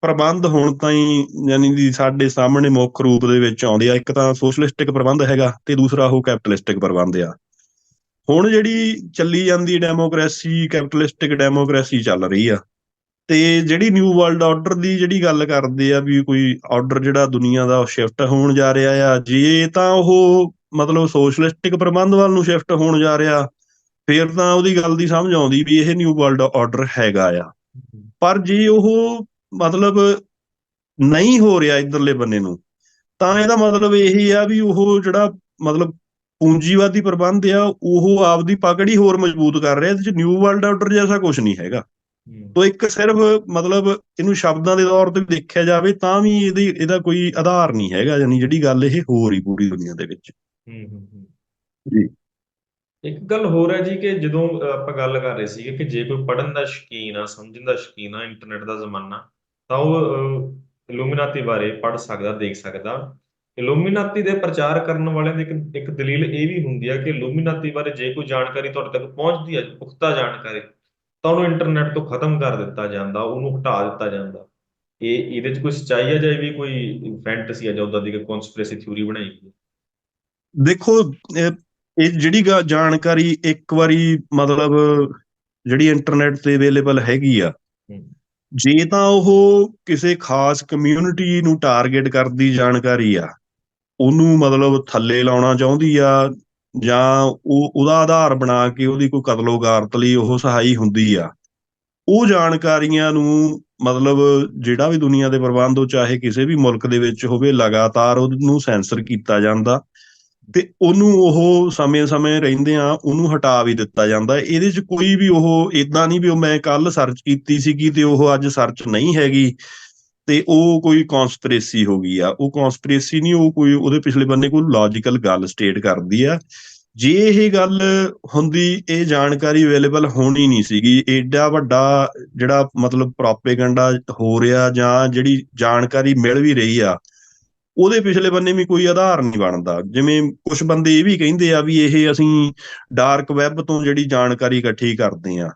ਪ੍ਰਬੰਧ ਹੁਣ ਤਾਈਂ ਯਾਨੀ ਕਿ ਸਾਡੇ ਸਾਹਮਣੇ ਮੁੱਖ ਰੂਪ ਦੇ ਵਿੱਚ ਆਉਂਦੇ ਆ। ਇੱਕ ਤਾਂ ਸੋਸ਼ਲਿਸਟਿਕ ਪ੍ਰਬੰਧ ਹੈਗਾ ਤੇ ਦੂਸਰਾ ਉਹ ਕੈਪੀਟਲਿਸਟਿਕ ਪ੍ਰਬੰਧ ਆ। ਹੁਣ ਜਿਹੜੀ ਚੱਲੀ ਜਾਂਦੀ ਡੈਮੋਕ੍ਰੇਸੀ, ਕੈਪੀਟਲਿਸਟਿਕ ਡੈਮੋਕ੍ਰੇਸੀ ਚੱਲ ਰਹੀ ਆ। ਤੇ ਜਿਹੜੀ ਨਿਊ ਵਰਲਡ ਆਰਡਰ ਦੀ ਜਿਹੜੀ ਗੱਲ ਕਰਦੇ ਆ ਵੀ ਕੋਈ ਆਰਡਰ ਜਿਹੜਾ ਦੁਨੀਆ ਦਾ ਸ਼ਿਫਟ ਹੋਣ ਜਾ ਰਿਹਾ ਆ, ਜੇ ਤਾਂ ਉਹ ਮਤਲਬ ਸੋਸ਼ਲਿਸਟਿਕ ਪ੍ਰਬੰਧ ਵੱਲ ਨੂੰ ਸ਼ਿਫਟ ਹੋਣ ਜਾ ਰਿਹਾ, ਫਿਰ ਤਾਂ ਉਹਦੀ ਗੱਲ ਦੀ ਸਮਝ ਆਉਂਦੀ ਵੀ ਇਹ ਨਿਊ ਵਰਲਡ ਆਰਡਰ ਹੈਗਾ ਆ। ਪਰ ਜੇ ਉਹ ਮਤਲਬ ਨਹੀਂ ਹੋ ਰਿਹਾ ਇਧਰਲੇ ਬੰਨੇ ਨੂੰ, ਤਾਂ ਇਹਦਾ ਮਤਲਬ ਇਹ ਆ ਵੀ ਉਹ ਜਿਹੜਾ ਮਤਲਬ ਪੂੰਜੀਵਾਦੀ ਪ੍ਰਬੰਧ ਆ, ਉਹ ਆਪਦੀ ਪਕੜ ਹੀ ਹੋਰ ਮਜ਼ਬੂਤ ਕਰ ਰਿਹਾ, ਇਹਦੇ ਚ ਨਿਊ ਵਰਲਡ ਆਰਡਰ ਜੈਸਾ ਕੁਝ ਨਹੀਂ ਹੈਗਾ। ਤੋ ਇੱਕ ਸਿਰਫ ਮਤਲਬ ਇਹਨੂੰ ਸ਼ਬਦਾਂ ਦੇ ਤੌਰ ਤੇ ਦੇਖਿਆ ਜਾਵੇ ਤਾਂ ਵੀ ਇਹਦੀ ਇਹਦਾ ਕੋਈ ਆਧਾਰ ਨਹੀਂ ਹੈਗਾ ਯਾਨੀ ਜਿਹੜੀ ਗੱਲ ਇਹ ਹੋ ਰਹੀ ਪੂਰੀ ਦੁਨੀਆ ਦੇ ਵਿੱਚ। ਹੂੰ ਹੂੰ ਜੀ। ਇੱਕ ਗੱਲ ਹੋਰ ਹੈ ਜੀ ਕਿ ਜਦੋਂ ਆਪਾਂ ਗੱਲ ਕਰ ਰਹੇ ਸੀਗੇ ਕਿ ਜੇ ਕੋਈ ਪੜ੍ਹਨ ਦਾ ਸ਼ੌਕੀਨ ਆ ਸਮਝਣ ਦਾ ਸ਼ੌਕੀਨ ਆ ਇੰਟਰਨੈਟ ਦਾ ਜ਼ਮਾਨਾ ਤਾਂ ਉਹ ਇਲੂਮੀਨਾਤੀ ਬਾਰੇ ਪੜ੍ਹ ਸਕਦਾ ਦੇਖ ਸਕਦਾ। ਇਲੂਮੀਨਾਤੀ ਦੇ ਪ੍ਰਚਾਰ ਕਰਨ ਵਾਲਿਆਂ ਦੀ ਇੱਕ ਇੱਕ ਦਲੀਲ ਇਹ ਵੀ ਹੁੰਦੀ ਹੈ ਕਿ ਇਲੂਮੀਨਾਤੀ ਬਾਰੇ ਜੇ ਕੋਈ ਜਾਣਕਾਰੀ ਤੁਹਾਡੇ ਤੱਕ ਪਹੁੰਚਦੀ ਹੈ ਪੁਖਤਾ ਜਾਣਕਾਰੀ ਤਾਂ ਉਹਨੂੰ ਇੰਟਰਨੈਟ ਤੋਂ ਖਤਮ ਕਰ ਦਿੱਤਾ ਜਾਂਦਾ ਉਹਨੂੰ ਹਟਾ ਦਿੱਤਾ ਜਾਂਦਾ। ਇਹ ਇਹਦੇ 'ਚ ਕੋਈ ਸੱਚਾਈ ਹੈ ਜਾਂ ਵੀ ਕੋਈ ਫੈਂਟਸੀ ਹੈ ਜਾਂ ਉਦਾਂ ਦੀ ਕੋਈ ਕਨਸਪੀਰੇਸੀ ਥਿਊਰੀ ਬਣਾਈ ਗਈ ਦੇਖੋ ਇਹ ਜਿਹੜੀ ਜਾਣਕਾਰੀ ਇੱਕ ਵਾਰੀ ਮਤਲਬ ਜਿਹੜੀ ਇੰਟਰਨੈਟ ਤੇ ਅਵੇਲੇਬਲ ਹੈਗੀ ਆ ਜੇ ਤਾਂ ਉਹ ਕਿਸੇ ਖਾਸ ਕਮਿਊਨਿਟੀ ਨੂੰ ਟਾਰਗੇਟ ਕਰਦੀ ਜਾਣਕਾਰੀ ਆ ਉਹਨੂੰ ਮਤਲਬ ਥੱਲੇ ਲਾਉਣਾ ਚਾਹੁੰਦੀ ਆ ਜਾਂ ਉਹ ਉਹਦਾ ਆਧਾਰ ਬਣਾ ਕੇ ਉਹਦੀ ਕੋਈ ਕਤਲੋਗਾਰਤ ਲਈ ਉਹ ਸਹਾਈ ਹੁੰਦੀ ਆ। ਉਹ ਜਾਣਕਾਰੀਆਂ ਨੂੰ ਮਤਲਬ ਜਿਹੜਾ ਵੀ ਦੁਨੀਆ ਦੇ ਪ੍ਰਬੰਧ ਉਹ ਚਾਹੇ ਕਿਸੇ ਵੀ ਮੁਲਕ ਦੇ ਵਿੱਚ ਹੋਵੇ, ਲਗਾਤਾਰ ਉਹਨੂੰ ਸੈਂਸਰ ਕੀਤਾ ਜਾਂਦਾ ਤੇ ਉਹਨੂੰ ਉਹ ਸਮੇਂ-ਸਮੇਂ ਰਹਿੰਦਿਆਂ ਉਹਨੂੰ ਹਟਾ ਵੀ ਦਿੱਤਾ ਜਾਂਦਾ। ਇਹਦੇ 'ਚ ਕੋਈ ਵੀ ਉਹ ਇਦਾਂ ਨਹੀਂ ਵੀ ਉਹ ਮੈਂ ਕੱਲ ਸਰਚ ਕੀਤੀ ਸੀਗੀ ਤੇ ਉਹ ਅੱਜ ਸਰਚ ਨਹੀਂ ਹੈਗੀ। ਤੇ ਉਹ ਕੋਈ ਕਨਸਪੀਰੇਸੀ ਹੋ ਗਈ ਆ। ਉਹ ਕਨਸਪੀਰੇਸੀ ਨਹੀਂ, ਉਹ ਕੋਈ ਉਹਦੇ ਪਿਛਲੇ ਬੰਨੇ ਕੋਈ ਲੌਜੀਕਲ ਗੱਲ ਸਟੇਟ ਕਰਦੀ ਆ। ਜੇ ਇਹ ਗੱਲ ਹੁੰਦੀ, ਇਹ ਜਾਣਕਾਰੀ ਅਵੇਲੇਬਲ ਹੋਣੀ ਨਹੀਂ ਸੀਗੀ, ਏਡਾ ਵੱਡਾ ਜਿਹੜਾ ਮਤਲਬ ਪ੍ਰੋਪੇਗੈਂਡਾ ਹੋ ਰਿਹਾ ਜਾਂ ਜਿਹੜੀ ਜਾਣਕਾਰੀ ਮਿਲ ਵੀ ਰਹੀ ਆ, ਉਹਦੇ ਪਿਛਲੇ ਬੰਨੇ ਵੀ ਕੋਈ ਆਧਾਰ ਨਹੀਂ ਬਣਦਾ। ਜਿਵੇਂ ਕੁਝ ਬੰਦੇ ਇਹ ਵੀ ਕਹਿੰਦੇ ਆ ਵੀ ਇਹ ਅਸੀਂ ਡਾਰਕ ਵੈਬ ਤੋਂ ਜਿਹੜੀ ਜਾਣਕਾਰੀ ਇਕੱਠੀ ਕਰਦੇ ਆ।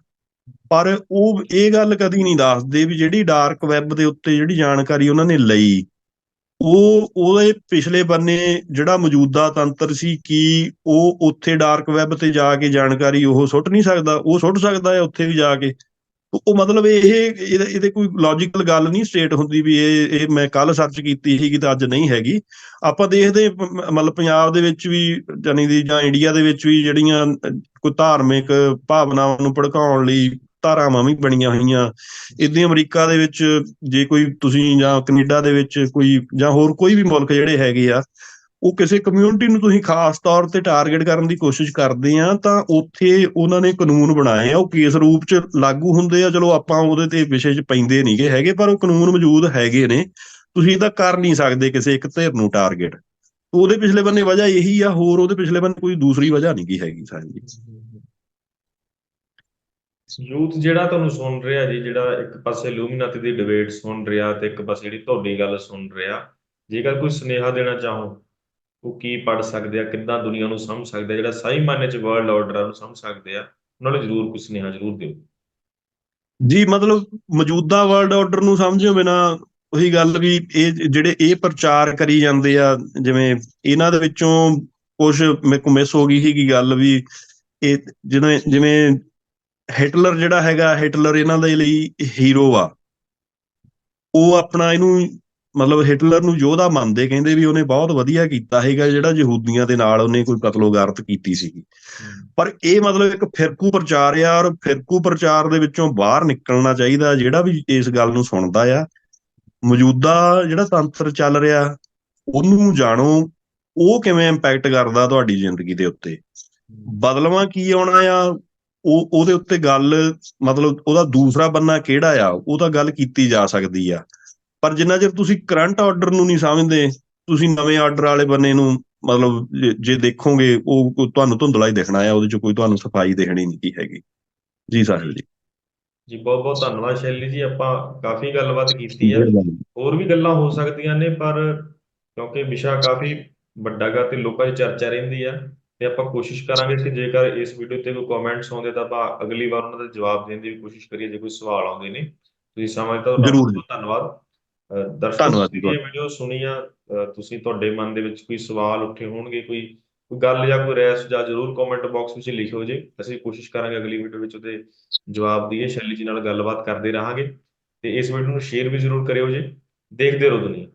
ਪਰ ਉਹ ਇਹ ਗੱਲ ਕਦੀ ਨਹੀਂ ਦੱਸਦੇ ਵੀ ਜਿਹੜੀ ਡਾਰਕ ਵੈਬ ਦੇ ਉੱਤੇ ਜਿਹੜੀ ਜਾਣਕਾਰੀ ਉਹਨਾਂ ਨੇ ਲਈ, ਉਹ ਉਹਦੇ ਪਿਛਲੇ ਬੰਨੇ ਜਿਹੜਾ ਮੌਜੂਦਾ ਤੰਤਰ ਸੀ ਕਿ ਉਹ ਉੱਥੇ ਡਾਰਕ ਵੈਬ ਤੇ ਜਾ ਕੇ ਜਾਣਕਾਰੀ ਉਹ ਸੁੱਟ ਨਹੀਂ ਸਕਦਾ, ਉਹ ਸੁੱਟ ਸਕਦਾ ਹੈ ਉੱਥੇ ਵੀ ਜਾ ਕੇ। ਉਹ ਮਤਲਬ ਇਹ, ਇਹਦੇ ਇਹਦੇ ਕੋਈ ਲੌਜੀਕਲ ਗੱਲ ਨਹੀਂ ਸਟੇਟ ਹੁੰਦੀ ਵੀ ਇਹ ਇਹ ਮੈਂ ਕੱਲ ਸਰਚ ਕੀਤੀ ਸੀਗੀ ਤਾਂ ਅੱਜ ਨਹੀਂ ਹੈਗੀ। ਆਪਾਂ ਦੇਖਦੇ ਮਤਲਬ ਪੰਜਾਬ ਦੇ ਵਿੱਚ ਵੀ ਜਾਨੀ ਦੀ ਜਾਂ ਇੰਡੀਆ ਦੇ ਵਿੱਚ ਵੀ ਜਿਹੜੀਆਂ, ਕੋਈ ਧਾਰਮਿਕ ਭਾਵਨਾਵਾਂ ਨੂੰ ਭੜਕਾਉਣ ਲਈ ਧਾਰਾਵਾਂ ਵੀ ਬਣੀਆਂ ਹੋਈਆਂ। ਇਦਾਂ ਅਮਰੀਕਾ ਦੇ ਵਿੱਚ ਜੇ ਕੋਈ ਤੁਸੀਂ ਜਾਂ ਕੈਨੇਡਾ ਦੇ ਵਿੱਚ ਕੋਈ ਜਾਂ ਹੋਰ ਕੋਈ ਵੀ ਮੁਲਕ ਜਿਹੜੇ ਹੈਗੇ ਆ ਉਹ ਕਿਸੇ ਕਮਿਊਨਿਟੀ ਨੂੰ ਤੁਸੀਂ ਖਾਸ ਤੌਰ ਤੇ ਟਾਰਗੇਟ ਕਰਨ ਦੀ ਕੋਸ਼ਿਸ਼ ਕਰਦੇ ਆ, ਤਾਂ ਉੱਥੇ ਉਹਨਾਂ ਨੇ ਕਾਨੂੰਨ ਬਣਾਏ ਆ। ਉਹ ਕੇਸ ਰੂਪ ਚ ਲਾਗੂ ਹੁੰਦੇ ਆ। ਚਲੋ ਆਪਾਂ ਉਹਦੇ ਤੇ ਵਿਸ਼ੇ ਚ ਪੈਂਦੇ ਨਹੀਂਗੇ ਹੈਗੇ, ਪਰ ਉਹ ਕਾਨੂੰਨ ਮੌਜੂਦ ਹੈਗੇ ਨੇ। ਤੁਸੀਂ ਤਾਂ ਕਰ ਨਹੀਂ ਸਕਦੇ ਕਿਸੇ ਇੱਕ ਧਿਰ ਨੂੰ ਟਾਰਗੇਟ ਉਹਦੇ ਪਿਛਲੇ ਬੰਨੇ ਵਜ੍ਹਾ ਇਹੀ ਆ, ਹੋਰ ਉਹਦੇ ਪਿਛਲੇ ਬੰਨੇ ਕੋਈ ਦੂਸਰੀ ਵਜ੍ਹਾ ਨਹੀਂ ਕੀ ਹੈਗੀ ਸਾਡੀ ਯੂਥ ਜਿਹੜਾ ਤੁਹਾਨੂੰ ਸੁਣ ਰਿਹਾ ਜੀ, ਜਿਹੜਾ ਇੱਕ ਪਾਸੇ ਲੂਮੀਨਾਤੀ ਦੀ ਡਿਬੇਟ ਸੁਣ ਰਿਹਾ ਤੇ ਇੱਕ ਪਾਸੇ ਜਿਹੜੀ ਤੁਹਾਡੀ ਗੱਲ ਸੁਣ ਰਿਹਾ, ਜੇਕਰ ਕੋਈ ਸੁਨੇਹਾ ਦੇਣਾ ਚਾਹੋ ਉਹ ਕੀ ਪੜ ਸਕਦੇ ਆ, ਕਿੱਦਾਂ ਦੁਨੀਆ ਨੂੰ ਸਮਝ ਸਕਦੇ ਆ, ਜਿਹੜਾ ਸਹੀ ਮਾਇਨੇ ਚ ਵਰਲਡ ਆਰਡਰ ਆ ਸਮਝ ਸਕਦੇ ਆ, ਉਹਨਾਂ ਨੂੰ ਜ਼ਰੂਰ ਕੋਈ ਸੁਨੇਹਾ ਜ਼ਰੂਰ ਦਿਓ। ਜੀ, ਮਤਲਬ ਮੌਜੂਦਾ ਵਰਲਡ ਆਰਡਰ ਨੂੰ ਸਮਝੋ ਬਿਨਾ ਉਹੀ ਗੱਲ ਵੀ ਇਹ ਜਿਹੜੇ ਇਹ ਪ੍ਰਚਾਰ ਕਰੀ ਜਾਂਦੇ ਆ, ਜਿਵੇਂ ਇਹਨਾਂ ਦੇ ਵਿੱਚੋਂ ਕੁਝ ਮੇਰੇ ਮਿਸ ਹੋ ਗਈ ਸੀਗੀ ਗੱਲ ਵੀ, ਇਹ ਜਿਵੇਂ ਜਿਵੇਂ ਹਿਟਲਰ ਜਿਹੜਾ ਹੈਗਾ ਹਿਟਲਰ ਇਹਨਾਂ ਦੇ ਲਈ ਹੀਰੋ ਆ। ਉਹ ਆਪਣਾ ਇਹਨੂੰ ਮਤਲਬ ਹਿਟਲਰ ਨੂੰ ਯੋਧਾ ਮੰਨਦੇ ਕਹਿੰਦੇ ਵੀ ਉਹਨੇ ਬਹੁਤ ਵਧੀਆ ਕੀਤਾ ਹੈਗਾ ਜਿਹੜਾ ਯਹੂਦੀਆਂ ਦੇ ਨਾਲ ਉਹਨੇ ਕੋਈ ਕਤਲੋਗਾਰਤ ਕੀਤੀ ਸੀਗੀ। ਪਰ ਇਹ ਮਤਲਬ ਇੱਕ ਫਿਰਕੂ ਪ੍ਰਚਾਰ ਆ ਔਰ ਫਿਰਕੂ ਪ੍ਰਚਾਰ ਦੇ ਵਿੱਚੋਂ ਬਾਹਰ ਨਿਕਲਣਾ ਚਾਹੀਦਾ, ਜਿਹੜਾ ਵੀ ਇਸ ਗੱਲ ਨੂੰ ਸੁਣਦਾ ਆ। ਮੌਜੂਦਾ ਜਿਹੜਾ ਤੰਤਰ ਚੱਲ ਰਿਹਾ, ਉਹਨੂੰ ਜਾਣੋ, ਉਹ ਕਿਵੇਂ ਇੰਪੈਕਟ ਕਰਦਾ ਤੁਹਾਡੀ ਜ਼ਿੰਦਗੀ ਦੇ ਉੱਤੇ। ਬਦਲਵਾ ਕੀ ਆਉਣਾ ਆ, ਉਹ, ਉਹਦੇ ਉੱਤੇ ਗੱਲ, ਮਤਲਬ ਉਹਦਾ ਦੂਸਰਾ ਬੰਨਾ ਕਿਹੜਾ ਆ, ਉਹ ਤਾਂ ਗੱਲ ਕੀਤੀ ਜਾ ਸਕਦੀ ਆ। ਪਰ ਜਿੰਨਾ ਚਿਰ ਤੁਸੀਂ ਕਰੰਟ ਆਰਡਰ ਨੂੰ ਨਹੀਂ ਸਮਝਦੇ ਤੁਸੀਂ ਨਵੇਂ ਆਰਡਰ ਵਾਲੇ ਬੰਨੇ ਨੂੰ ਮਤਲਬ ਜੇ- ਦੇਖੋਗੇ ਉਹ ਤੁਹਾਨੂੰ ਧੁੰਦਲਾ ਹੀ ਦਿਖਣਾ ਆ ਉਹਦੇ ਚ ਕੋਈ ਤੁਹਾਨੂੰ ਸਫ਼ਾਈ ਦਿਖਣੀ ਨਹੀਂ ਕੀ ਹੈਗੀ। ਜੀ ਸਾਹਿਲ ਜੀ। ਜੀ ਬਹੁਤ ਬਹੁਤ ਧੰਨਵਾਦ ਸ਼ੈਲੀ ਜੀ ਆਪਾਂ ਕਾਫੀ ਗੱਲਬਾਤ ਕੀਤੀ ਆ। ਹੋਰ ਵੀ ਗੱਲਾਂ ਹੋ ਸਕਦੀਆਂ ਨੇ ਪਰ ਕਿਉਂਕਿ ਵਿਸ਼ਾ ਕਾਫੀ ਵੱਡਾ ਗਾ ਤੇ ਲੋਕਾਂ 'ਚ ਚਰਚਾ ਰਹਿੰਦੀ ਆ ਤੇ ਆਪਾਂ ਕੋਸ਼ਿਸ਼ ਕਰਾਂਗੇ ਕਿ ਜੇਕਰ ਇਸ ਵੀਡੀਓ ਤੇ ਕੋਈ ਕਮੈਂਟਸ ਆਉਂਦੇ ਤਾਂ ਆਪਾਂ ਅਗਲੀ ਵਾਰ ਉਹਨਾਂ ਦਾ ਜਵਾਬ ਦੇਣ ਦੀ ਕੋਸ਼ਿਸ਼ ਕਰੀਏ ਜੇ ਕੋਈ ਸਵਾਲ ਆਉਂਦੇ ਨੇ। ਤੁਸੀਂ ਸਮਝ ਤਾਂ ਤੁਹਾਡਾ ਜ਼ਰੂਰ ਜੀ। ਬਹੁਤ ਧੰਨਵਾਦ। ਦਰਸ਼ਕੋ ਧੰਨਵਾਦ ਜੀ ਤੁਸੀਂ ਇਹ ਵੀਡੀਓ ਸੁਣੀ ਆ ਤੁਸੀਂ ਤੁਹਾਡੇ ਮਨ ਦੇ ਵਿੱਚ ਕੋਈ ਸਵਾਲ ਉੱਠੇ ਹੋਣਗੇ ਕੋਈ ਕੋਈ ਗੱਲ ਜਾਂ ਕੋਈ ਰਾਏ ਸੁਝਾਅ ਜ਼ਰੂਰ ਕਮੈਂਟ ਬਾਕਸ ਵਿੱਚ ਲਿਖਿਓ ਜੀ। ਅਸੀਂ ਕੋਸ਼ਿਸ਼ ਕਰਾਂਗੇ ਅਗਲੀ ਵੀਡੀਓ ਵਿੱਚ ਉਹਦੇ ਜਵਾਬ ਦਈਏ ਸ਼ੈਲੀ ਜੀ ਨਾਲ ਗੱਲਬਾਤ ਕਰਦੇ ਰਹਾਂਗੇ। ਤੇ ਇਸ ਵੀਡੀਓ ਨੂੰ ਸ਼ੇਅਰ ਵੀ ਜ਼ਰੂਰ ਕਰਿਓ ਜੀ। ਦੇਖਦੇ ਰਹੋ ਦੁਨੀਆ।